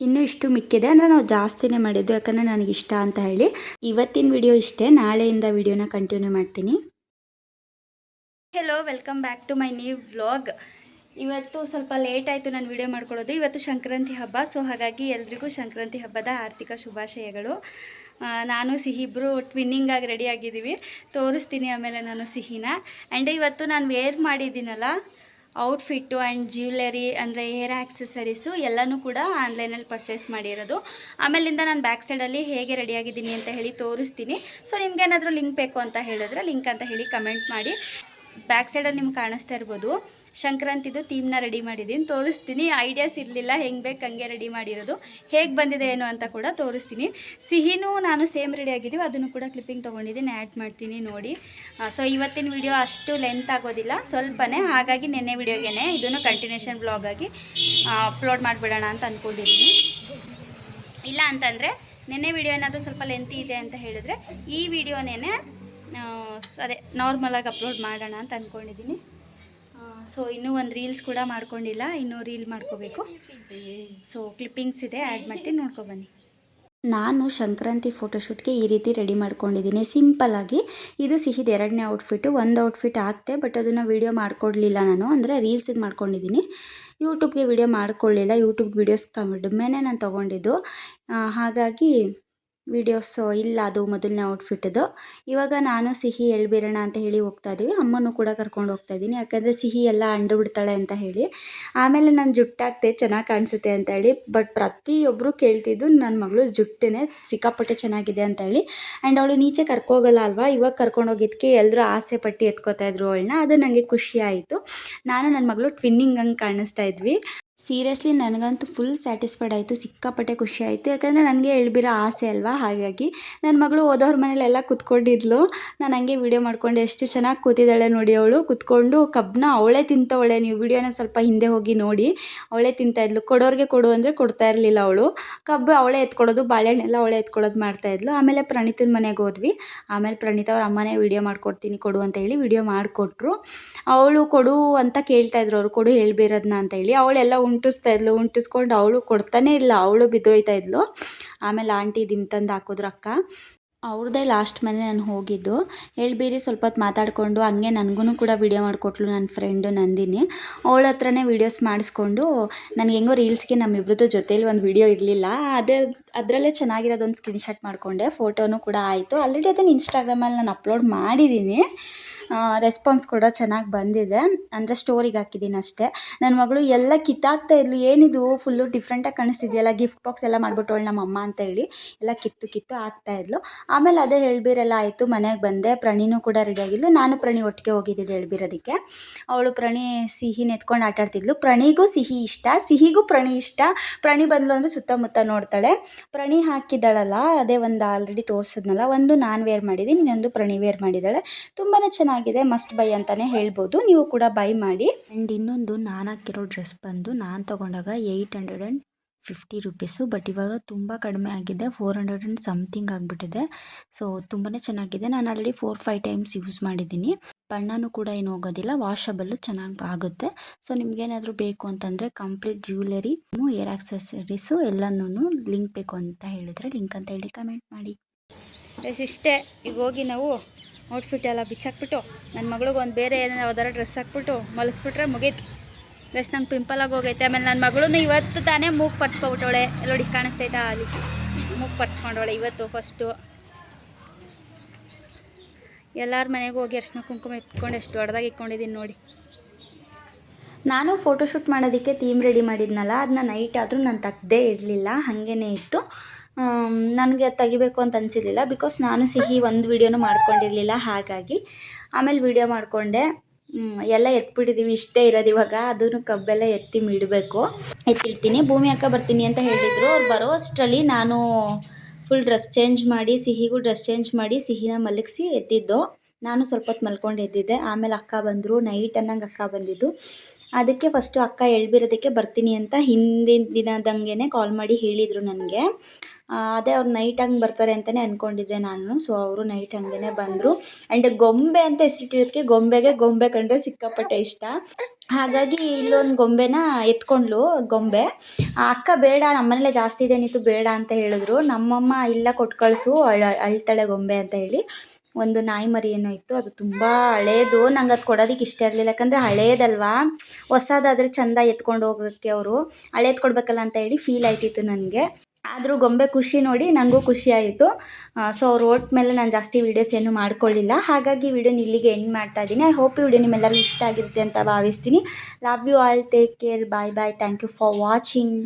ಇನ್ನೂ ಇಷ್ಟು ಮಿಕ್ಕಿದೆ ಅಂದರೆ ನಾವು ಜಾಸ್ತಿನೇ ಮಾಡಿದ್ದು, ಯಾಕಂದರೆ ನನಗೆ ಇಷ್ಟ ಅಂತ ಹೇಳಿ. ಇವತ್ತಿನ ವಿಡಿಯೋ ಇಷ್ಟೇ, ನಾಳೆಯಿಂದ ವಿಡಿಯೋನ ಕಂಟಿನ್ಯೂ ಮಾಡ್ತೀನಿ. Hello welcome back to my new vlog ಇವತ್ತು ಸ್ವಲ್ಪ ಲೇಟ್ ಆಯಿತು ನಾನು ವಿಡಿಯೋ ಮಾಡ್ಕೊಳ್ಳೋದು. ಇವತ್ತು ಸಂಕ್ರಾಂತಿ ಹಬ್ಬ ಸೊ ಹಾಗಾಗಿ ಎಲ್ರಿಗೂ ಸಂಕ್ರಾಂತಿ ಹಬ್ಬದ ಆರ್ಥಿಕ ಶುಭಾಶಯಗಳು. ನಾನು ಸಿಹಿ ಇಬ್ಬರು ಟ್ವಿನ್ನಿಂಗ್ ಆಗಿ ರೆಡಿ ಆಗಿದ್ದೀವಿ. ತೋರಿಸ್ತೀನಿ ಆಮೇಲೆ ನಾನು ಸಿಹಿನ. ಆ್ಯಂಡ್ ಇವತ್ತು ನಾನು ವೇರ್ ಮಾಡಿದ್ದೀನಲ್ಲ ಔಟ್ಫಿಟ್ಟು ಆ್ಯಂಡ್ ಜ್ಯುವೆಲರಿ ಅಂದರೆ ಹೇರ್ ಆಕ್ಸೆಸರೀಸು ಎಲ್ಲನೂ ಕೂಡ ಆನ್ಲೈನಲ್ಲಿ ಪರ್ಚೇಸ್ ಮಾಡಿರೋದು. ಆಮೇಲಿಂದ ನಾನು ಬ್ಯಾಕ್ ಸೈಡಲ್ಲಿ ಹೇಗೆ ರೆಡಿಯಾಗಿದ್ದೀನಿ ಅಂತ ಹೇಳಿ ತೋರಿಸ್ತೀನಿ. ಸೊ ನಿಮ್ಗೇನಾದರೂ ಲಿಂಕ್ ಬೇಕು ಅಂತ ಹೇಳಿದ್ರೆ ಲಿಂಕ್ ಅಂತ ಹೇಳಿ ಕಮೆಂಟ್ ಮಾಡಿ. ಬ್ಯಾಕ್ ಸೈಡಲ್ಲಿ ನಿಮ್ಗೆ ಕಾಣಿಸ್ತಾ ಇರ್ಬೋದು. ಸಂಕ್ರಾಂತಿದು ಥೀಮ್ನ ರೆಡಿ ಮಾಡಿದ್ದೀನಿ ತೋರಿಸ್ತೀನಿ. ಐಡಿಯಾಸ್ ಇರಲಿಲ್ಲ. ಹೆಂಗೆ ಬೇಕು ಹಂಗೆ ರೆಡಿ ಮಾಡಿರೋದು. ಹೇಗೆ ಬಂದಿದೆ ಏನು ಅಂತ ಕೂಡ ತೋರಿಸ್ತೀನಿ. ಸಿಹಿನೂ ನಾನು ಸೇಮ್ ರೆಡಿ ಆಗಿದ್ದೀವಿ ಅದನ್ನು ಕೂಡ ಕ್ಲಿಪ್ಪಿಂಗ್ ತೊಗೊಂಡಿದ್ದೀನಿ. ಆ್ಯಡ್ ಮಾಡ್ತೀನಿ ನೋಡಿ. ಸೊ ಇವತ್ತಿನ ವಿಡಿಯೋ ಅಷ್ಟು ಲೆಂತ್ ಆಗೋದಿಲ್ಲ. ಸ್ವಲ್ಪನೇ. ಹಾಗಾಗಿ ನೆನ್ನೆ ವಿಡಿಯೋಗೇನೆ ಇದನ್ನು ಕಂಟಿನ್ಯೂಷನ್ ಬ್ಲಾಗ್ ಆಗಿ ಅಪ್ಲೋಡ್ ಮಾಡಿಬಿಡೋಣ ಅಂತ ಅಂದ್ಕೊಂಡಿದ್ದೀನಿ ಇಲ್ಲ ಅಂತಂದರೆ, ನೆನ್ನೆ ವಿಡಿಯೋ ಏನಾದರೂ ಸ್ವಲ್ಪ ಲೆಂತಿ ಇದೆ ಅಂತ ಹೇಳಿದ್ರೆ ಈ ವಿಡಿಯೋನೇ ಅದೇ ನಾರ್ಮಲಾಗಿ ಅಪ್ಲೋಡ್ ಮಾಡೋಣ ಅಂತ ಅಂದ್ಕೊಂಡಿದ್ದೀನಿ ಸೊ ಇನ್ನೂ ಒಂದು ರೀಲ್ಸ್ ಕೂಡ ಮಾಡ್ಕೊಂಡಿಲ್ಲ, ಇನ್ನೂ ರೀಲ್ ಮಾಡ್ಕೋಬೇಕು. ಸೊ ಕ್ಲಿಪ್ಪಿಂಗ್ಸ್ ಇದೆ ಆ್ಯಡ್ ಮಾಡ್ತೀನಿ ನೋಡ್ಕೊಬನ್ನಿ ನಾನು ಸಂಕ್ರಾಂತಿ ಫೋಟೋಶೂಟ್ಗೆ ಈ ರೀತಿ ರೆಡಿ ಮಾಡ್ಕೊಂಡಿದ್ದೀನಿ. ಸಿಂಪಲ್ಲಾಗಿ ಇದು ಸಿಹಿದ ಎರಡನೇ ಔಟ್ಫಿಟ್ಟು ಒಂದು ಔಟ್ಫಿಟ್ ಹಾಕ್ತೆ ಬಟ್ ಅದನ್ನು ವೀಡಿಯೋ ಮಾಡ್ಕೊಡ್ಲಿಲ್ಲ ನಾನು. ಅಂದರೆ ರೀಲ್ಸಿಗೆ ಮಾಡ್ಕೊಂಡಿದ್ದೀನಿ. ಯೂಟ್ಯೂಬ್ಗೆ ವೀಡಿಯೋ ಮಾಡ್ಕೊಳ್ಳಿಲ್ಲ. ಯೂಟ್ಯೂಬ್ ವೀಡಿಯೋಸ್ ಕಡಿಮೆನೇ ನಾನು ತೊಗೊಂಡಿದ್ದು. ಹಾಗಾಗಿ ವೀಡಿಯೋಸ್ ಇಲ್ಲ ಅದು ಮೊದಲನೇ ಔಟ್ಫಿಟ್ದು. ಇವಾಗ ನಾನು ಸಿಹಿ ಎಳ್ಬಿರೋಣ ಅಂತ ಹೇಳಿ ಹೋಗ್ತಾ ಇದ್ದೀವಿ ಅಮ್ಮನೂ ಕೂಡ ಕರ್ಕೊಂಡು ಹೋಗ್ತಾ ಇದ್ದೀನಿ ಯಾಕಂದರೆ ಸಿಹಿ ಎಲ್ಲ ಅಂಡು ಬಿಡ್ತಾಳೆ ಅಂತ ಹೇಳಿ. ಆಮೇಲೆ ನಾನು ಜುಟ್ಟಾಗ್ತೆ, ಚೆನ್ನಾಗಿ ಕಾಣಿಸುತ್ತೆ ಅಂತ ಹೇಳಿ. ಬಟ್ ಪ್ರತಿಯೊಬ್ಬರು ಕೇಳ್ತಿದ್ದು ನನ್ನ ಮಗಳು ಜುಟ್ಟೇ ಸಿಕ್ಕಾಪಟ್ಟೆ ಚೆನ್ನಾಗಿದೆ ಅಂತ ಹೇಳಿ. ಆ್ಯಂಡ್ ಅವಳು ನೀಚೆ ಕರ್ಕೋಗಲ್ಲ ಅಲ್ವಾ? ಇವಾಗ ಕರ್ಕೊಂಡೋಗಿದ್ದಕ್ಕೆ ಎಲ್ಲರೂ ಆಸೆ ಪಟ್ಟು ಎತ್ಕೋತಾ ಇದ್ರು ಅವಳನ್ನ. ಅದು ನನಗೆ ಖುಷಿ ಆಯಿತು. ನಾನು ನನ್ನ ಮಗಳು ಟ್ವಿನ್ನಿಂಗ್ ಹಂಗೆ ಕಾಣಿಸ್ತಾ ಇದ್ವಿ. ಸೀರಿಯಸ್ಲಿ ನನಗಂತೂ ಫುಲ್ ಸ್ಯಾಟಿಸ್ಫೈಡ್ ಆಯಿತು, ಸಿಕ್ಕಾಪಟ್ಟೆ ಖುಷಿ ಆಯಿತು. ಯಾಕಂದರೆ ನನಗೆ ಹೇಳ್ಬಿರೋ ಆಸೆ ಅಲ್ವಾ? ಹಾಗಾಗಿ ನನ್ನ ಮಗಳು ಓದೋರ ಮನೇಲೆಲ್ಲ ಕೂತ್ಕೊಂಡಿದ್ಲು. ನಾನು ಹಂಗೆ ವಿಡಿಯೋ ಮಾಡ್ಕೊಂಡು, ಎಷ್ಟು ಚೆನ್ನಾಗಿ ಕೂತಿದ್ದಾಳೆ ನೋಡಿ ಅವಳು. ಕೂತ್ಕೊಂಡು ಕಬ್ಬನ್ನ ಅವಳೇ ತಿಂತವಳೆ. ನೀವು ವಿಡಿಯೋನ ಸ್ವಲ್ಪ ಹಿಂದೆ ಹೋಗಿ ನೋಡಿ. ಅವಳೇ ತಿಂತಾಯಿದ್ಲು ಕೊಡೋರಿಗೆ ಕೊಡು ಅಂದರೆ ಕೊಡ್ತಾ ಇರಲಿಲ್ಲ ಅವಳು. ಕಬ್ಬು ಅವಳೇ ಎತ್ಕೊಡೋದು, ಬಾಳೆಹಣ್ಣೆಲ್ಲ ಅವಳೇ ಎತ್ಕೊಳ್ಳೋದು ಮಾಡ್ತಾಯಿದ್ಲು ಆಮೇಲೆ ಪ್ರಣೀತನ ಮನೆಗೆ ಹೋದ್ವಿ. ಆಮೇಲೆ ಪ್ರಣೀತ ಅವ್ರ ಅಮ್ಮನೇ ವಿಡಿಯೋ ಮಾಡ್ಕೊಡ್ತೀನಿ, ಕೊಡು ಅಂತ ಹೇಳಿ ವಿಡಿಯೋ ಮಾಡಿಕೊಟ್ರು. ಅವಳು ಕೊಡು ಅಂತ ಕೇಳ್ತಾಯಿದ್ರು ಅವ್ರು. ಕೊಡು ಹೇಳ್ಬಿರೋದನ್ನ ಅಂತ ಹೇಳಿ. ಅವಳೆಲ್ಲ ಉಂಟಿಸ್ತಾ ಇದ್ಲು, ಉಂಟಿಸ್ಕೊಂಡು ಅವಳು ಕೊಡ್ತಾನೆ ಇಲ್ಲ, ಅವಳು ಬಿದ್ದೋಯ್ತಾ ಇದ್ಲು. ಆಮೇಲೆ ಆಂಟಿ ದಿಮ್ ತಂದು ಹಾಕಿದ್ರು ಅಕ್ಕ. ಅವ್ರದ್ದೇ ಲಾಸ್ಟ್ ಮನೆ ನಾನು ಹೋಗಿದ್ದು. ಹೇಳ್ಬೀರಿ ಸ್ವಲ್ಪ ಹೊತ್ತು ಮಾತಾಡಿಕೊಂಡು ಹಂಗೆ ನನಗೂ ಕೂಡ ವಿಡಿಯೋ ಮಾಡಿಕೊಟ್ಲು ನನ್ನ ಫ್ರೆಂಡು ನಂದಿನಿ. ಅವಳ ಹತ್ರನೇ ವೀಡಿಯೋಸ್ ಮಾಡಿಸ್ಕೊಂಡು ನನಗೆ ಹೆಂಗೋ ರೀಲ್ಸ್ಗೆ ನಮ್ಮಿಬ್ರದ್ದು ಜೊತೇಲಿ ಒಂದು ವಿಡಿಯೋ ಇರಲಿಲ್ಲ. ಅದೇ ಅದರಲ್ಲೇ ಚೆನ್ನಾಗಿರೋದೊಂದು ಸ್ಕ್ರೀನ್ಶಾಟ್ ಮಾಡಿಕೊಂಡೆ ಫೋಟೋನು ಕೂಡ ಆಯಿತು. ಆಲ್ರೆಡಿ ಅದನ್ನು ಇನ್ಸ್ಟಾಗ್ರಾಮಲ್ಲಿ ನಾನು ಅಪ್ಲೋಡ್ ಮಾಡಿದ್ದೀನಿ ರೆಸ್ಪಾನ್ಸ್ ಕೂಡ ಚೆನ್ನಾಗಿ ಬಂದಿದೆ. ಅಂದರೆ ಸ್ಟೋರಿಗೆ ಹಾಕಿದ್ದೀನಿ ಅಷ್ಟೇ. ನನ್ನ ಮಗಳು ಎಲ್ಲ ಕಿತ್ತಾಗ್ತಾ ಇರಲಿ ಏನಿದು? ಫುಲ್ಲು ಡಿಫ್ರೆಂಟಾಗಿ ಕಾಣಿಸ್ತಿದೆಯಲ್ಲ ಗಿಫ್ಟ್ ಬಾಕ್ಸ್ ಎಲ್ಲ ಮಾಡಿಬಿಟ್ಟವಳು ನಮ್ಮ ಅಮ್ಮ ಅಂತ ಹೇಳಿ. ಎಲ್ಲ ಕಿತ್ತು ಕಿತ್ತು ಆಗ್ತಾ ಇದ್ಲು. ಆಮೇಲೆ ಅದೇ ಹೇಳ್ಬೀರೆಲ್ಲ ಆಯಿತು, ಮನೆಗೆ ಬಂದೆ. ಪ್ರಣಿನೂ ಕೂಡ ರೆಡಿ ಆಗಿದ್ಲು. ನಾನು ಪ್ರಣಿ ಒಟ್ಟಿಗೆ ಹೋಗಿದ್ದಿದ್ದು ಹೇಳ್ಬಿರೋದಕ್ಕೆ. ಅವಳು ಪ್ರಣಿ ಸಿಹಿ ನೆತ್ಕೊಂಡು ಆಟಾಡ್ತಿದ್ಲು. ಪ್ರಣಿಗೂ ಸಿಹಿ ಇಷ್ಟ. ಸಿಹಿಗೂ ಪ್ರಣಿ ಇಷ್ಟ. ಪ್ರಣಿ ಬಂದ್ಲು ಅಂದರೆ ಸುತ್ತಮುತ್ತ ನೋಡ್ತಾಳೆ. ಪ್ರಣಿ ಹಾಕಿದ್ದಾಳಲ್ಲ, ಅದೇ ಒಂದು ಆಲ್ರೆಡಿ ತೋರಿಸಿದ್ನಲ್ಲ, ಒಂದು ನಾನು ವೇರ್ ಮಾಡಿದ್ದೀನಿ, ಇನ್ನೊಂದು ಪ್ರಣಿ ವೇರ್ ಮಾಡಿದ್ದಾಳೆ. ತುಂಬಾ ಚೆನ್ನಾಗಿದೆ ಮಸ್ಟ್ ಬೈ ಅಂತಲೇ ಹೇಳ್ಬೋದು. ನೀವು ಕೂಡ ಬೈ ಮಾಡಿ. ಆ್ಯಂಡ್ ಇನ್ನೊಂದು ನಾನು ಹಾಕಿರೋ ಡ್ರೆಸ್ ಬಂದು ನಾನು ತೊಗೊಂಡಾಗ eight hundred and fifty rupees but ಇವಾಗ ತುಂಬ ಕಡಿಮೆ ಆಗಿದೆ ಫೋರ್ ಹಂಡ್ರೆಡ್ ಆ್ಯಂಡ್ ಸಮಥಿಂಗ್ ಆಗಿಬಿಟ್ಟಿದೆ. ಸೊ ತುಂಬಾ ಚೆನ್ನಾಗಿದೆ. ನಾನು already four five times use ಮಾಡಿದ್ದೀನಿ. ಬಣ್ಣನೂ ಕೂಡ ಏನು ಹೋಗೋದಿಲ್ಲ ವಾಷಬಲ್ಲು ಚೆನ್ನಾಗಿ ಆಗುತ್ತೆ. ಸೊ ನಿಮ್ಗೇನಾದರೂ ಬೇಕು ಅಂತಂದರೆ ಕಂಪ್ಲೀಟ್ ಜ್ಯುವೆಲರಿ ಏರ್ ಆಕ್ಸೆಸರೀಸು ಎಲ್ಲನೂ ಲಿಂಕ್ ಬೇಕು ಅಂತ ಹೇಳಿದರೆ ಲಿಂಕ್ ಅಂತ ಹೇಳಿ ಕಮೆಂಟ್ ಮಾಡಿ. ಎಸ್ ಇಷ್ಟೇ. ಈಗ ಹೋಗಿ ನಾವು ಔಟ್ಫಿಟ್ ಎಲ್ಲ ಬಿಚ್ಚಾಕ್ಬಿಟ್ಟು ನನ್ನ ಮಗಳಿಗೆ ಒಂದು ಬೇರೆ ಏನೋ ಯಾವ್ದಾರ ಡ್ರೆಸ್ ಹಾಕ್ಬಿಟ್ಟು ಮಲಗಿಸ್ಬಿಟ್ರೆ ಮುಗೀತು. ಡ್ರೆಸ್ ನಂಗೆ ಪಿಂಪಲ್ ಆಗಿ ಹೋಗೈತೆ. ಆಮೇಲೆ ನನ್ನ ಮಗಳೂ ಇವತ್ತು ತಾನೇ ಮೂಗು ಪರ್ಚ್ಕೊಬಿಟ್ಟವಳೆ ನೋಡಿ ಕಾಣಿಸ್ತೈತಾ ಅಲ್ಲಿ. ಮೂಗು ಪರ್ಚ್ಕೊಂಡವಳೆ ಇವತ್ತು ಫಸ್ಟು ಎಲ್ಲರ ಮನೆಗೆ ಹೋಗಿ ಅರ್ಶಿನ ಕುಂಕುಮ ಇಟ್ಕೊಂಡು ಎಷ್ಟು ದೊಡ್ಡದಾಗಿ ಇಟ್ಕೊಂಡಿದ್ದೀನಿ ನೋಡಿ. ನಾನು ಫೋಟೋಶೂಟ್ ಮಾಡೋದಕ್ಕೆ ಥೀಮ್ ರೆಡಿ ಮಾಡಿದ್ನಲ್ಲ ಅದನ್ನ ನೈಟ್ ಆದರೂ ನಾನು ತೆಗ್ದೇ ಇರಲಿಲ್ಲ ಹಾಗೇ ಇತ್ತು. ನನಗೆ ತೆಗಿಬೇಕು ಅಂತ ಅನಿಸಿರ್ಲಿಲ್ಲ ಬಿಕಾಸ್ ನಾನು ಸಿಹಿ ಒಂದು ವೀಡಿಯೋನು ಮಾಡ್ಕೊಂಡಿರಲಿಲ್ಲ, ಹಾಗಾಗಿ ಆಮೇಲೆ ವೀಡಿಯೋ ಮಾಡಿಕೊಂಡೆ. ಎಲ್ಲ ಎತ್ಬಿಟ್ಟಿದ್ದೀವಿ ಇಷ್ಟೇ ಇರೋದು ಇವಾಗ ಅದನ್ನು ಕಬ್ಬೆಲ್ಲ ಎತ್ತಿ ಮಿಡಬೇಕು. ಎತ್ತಿಡ್ತೀನಿ ಭೂಮಿ ಅಕ್ಕ ಬರ್ತೀನಿ ಅಂತ ಹೇಳಿದರು. ಅವ್ರು ಬರೋ ಅಷ್ಟರಲ್ಲಿ ನಾನು ಫುಲ್ ಡ್ರೆಸ್ ಚೇಂಜ್ ಮಾಡಿ, ಸಿಹಿಗೂ ಡ್ರೆಸ್ ಚೇಂಜ್ ಮಾಡಿ, ಸಿಹಿನ ಮಲಗಿಸಿ ಎದ್ದಿದ್ದು ನಾನು ಸ್ವಲ್ಪ ಹೊತ್ತು ಮಲ್ಕೊಂಡು ಎದ್ದಿದ್ದೆ. ಆಮೇಲೆ ಅಕ್ಕ ಬಂದರು ನೈಟ್ ಅನ್ನಂಗೆ ಅಕ್ಕ ಬಂದಿದ್ದು. ಅದಕ್ಕೆ ಫಸ್ಟು ಅಕ್ಕ ಎಳ್ಬಿರೋದಕ್ಕೆ ಬರ್ತೀನಿ ಅಂತ ಹಿಂದಿನ ದಿನದಂಗೆ ಕಾಲ್ ಮಾಡಿ ಹೇಳಿದರು ನನಗೆ. ಅದೇ ಅವ್ರು ನೈಟ್ ಹಂಗೆ ಬರ್ತಾರೆ ಅಂತಲೇ ಅಂದ್ಕೊಂಡಿದ್ದೆ ನಾನು. ಸೊ ಅವರು ನೈಟ್ ಹಂಗೆ ಬಂದರು. ಆ್ಯಂಡ್ ಗೊಂಬೆ ಅಂತ ಹೆಸರಿಟ್ಟಿರೋದಕ್ಕೆ ಗೊಂಬೆಗೆ ಗೊಂಬೆ ಕಂಡ್ರೆ ಸಿಕ್ಕಾಪಟ್ಟೆ ಇಷ್ಟ. ಹಾಗಾಗಿ ಇಲ್ಲೊಂದು ಗೊಂಬೆನ ಎತ್ಕೊಂಡ್ಲು ಗೊಂಬೆ. ಅಕ್ಕ ಬೇಡ ನಮ್ಮನೇಲೆ ಜಾಸ್ತಿ ಇದೆ ನೀತು ಬೇಡ ಅಂತ ಹೇಳಿದ್ರು. ನಮ್ಮಮ್ಮ ಇಲ್ಲ ಕೊಟ್ಟು ಕಳಿಸು, ಅಳ, ಅಳ್ತಾಳೆ ಗೊಂಬೆ ಅಂತ ಹೇಳಿ. ಒಂದು ನಾಯಿ ಮರಿ ಏನೋ ಇತ್ತು, ಅದು ತುಂಬ ಹಳೇದು. ನಂಗೆ ಅದು ಕೊಡೋದಕ್ಕೆ ಇಷ್ಟ ಇರಲಿಲ್ಲ. ಯಾಕಂದರೆ ಹಳೇದಲ್ವಾ? ಹೊಸದಾದರೆ ಚಂದ ಎತ್ಕೊಂಡು ಹೋಗೋಕ್ಕೆ ಅವರು. ಹಳೇದು ಕೊಡಬೇಕಲ್ಲ ಅಂತ ಹೇಳಿ ಫೀಲ್ ಆಯ್ತಿತ್ತು ನನಗೆ. ಆದರೂ ಗೊಂಬೆ ಖುಷಿ ನೋಡಿ ನನಗೂ ಖುಷಿ ಆಯಿತು. ಸೊ ಅವ್ರು ಓಟ್ ಮೇಲೆ ನಾನು ಜಾಸ್ತಿ ವೀಡಿಯೋಸ್ ಏನು ಮಾಡ್ಕೊಳ್ಳಿಲ್ಲ ಹಾಗಾಗಿ ವಿಡಿಯೋನ ಇಲ್ಲಿಗೆ ಎಂಡ್ ಮಾಡ್ತಾ ಇದ್ದೀನಿ. ಐ ಹೋಪ್ ಈ ವಿಡಿಯೋ ನಿಮ್ಮೆಲ್ಲರಿಗೂ ಇಷ್ಟ ಆಗಿರುತ್ತೆ ಅಂತ ಭಾವಿಸ್ತೀನಿ. Love you all take care bye bye thank you for watching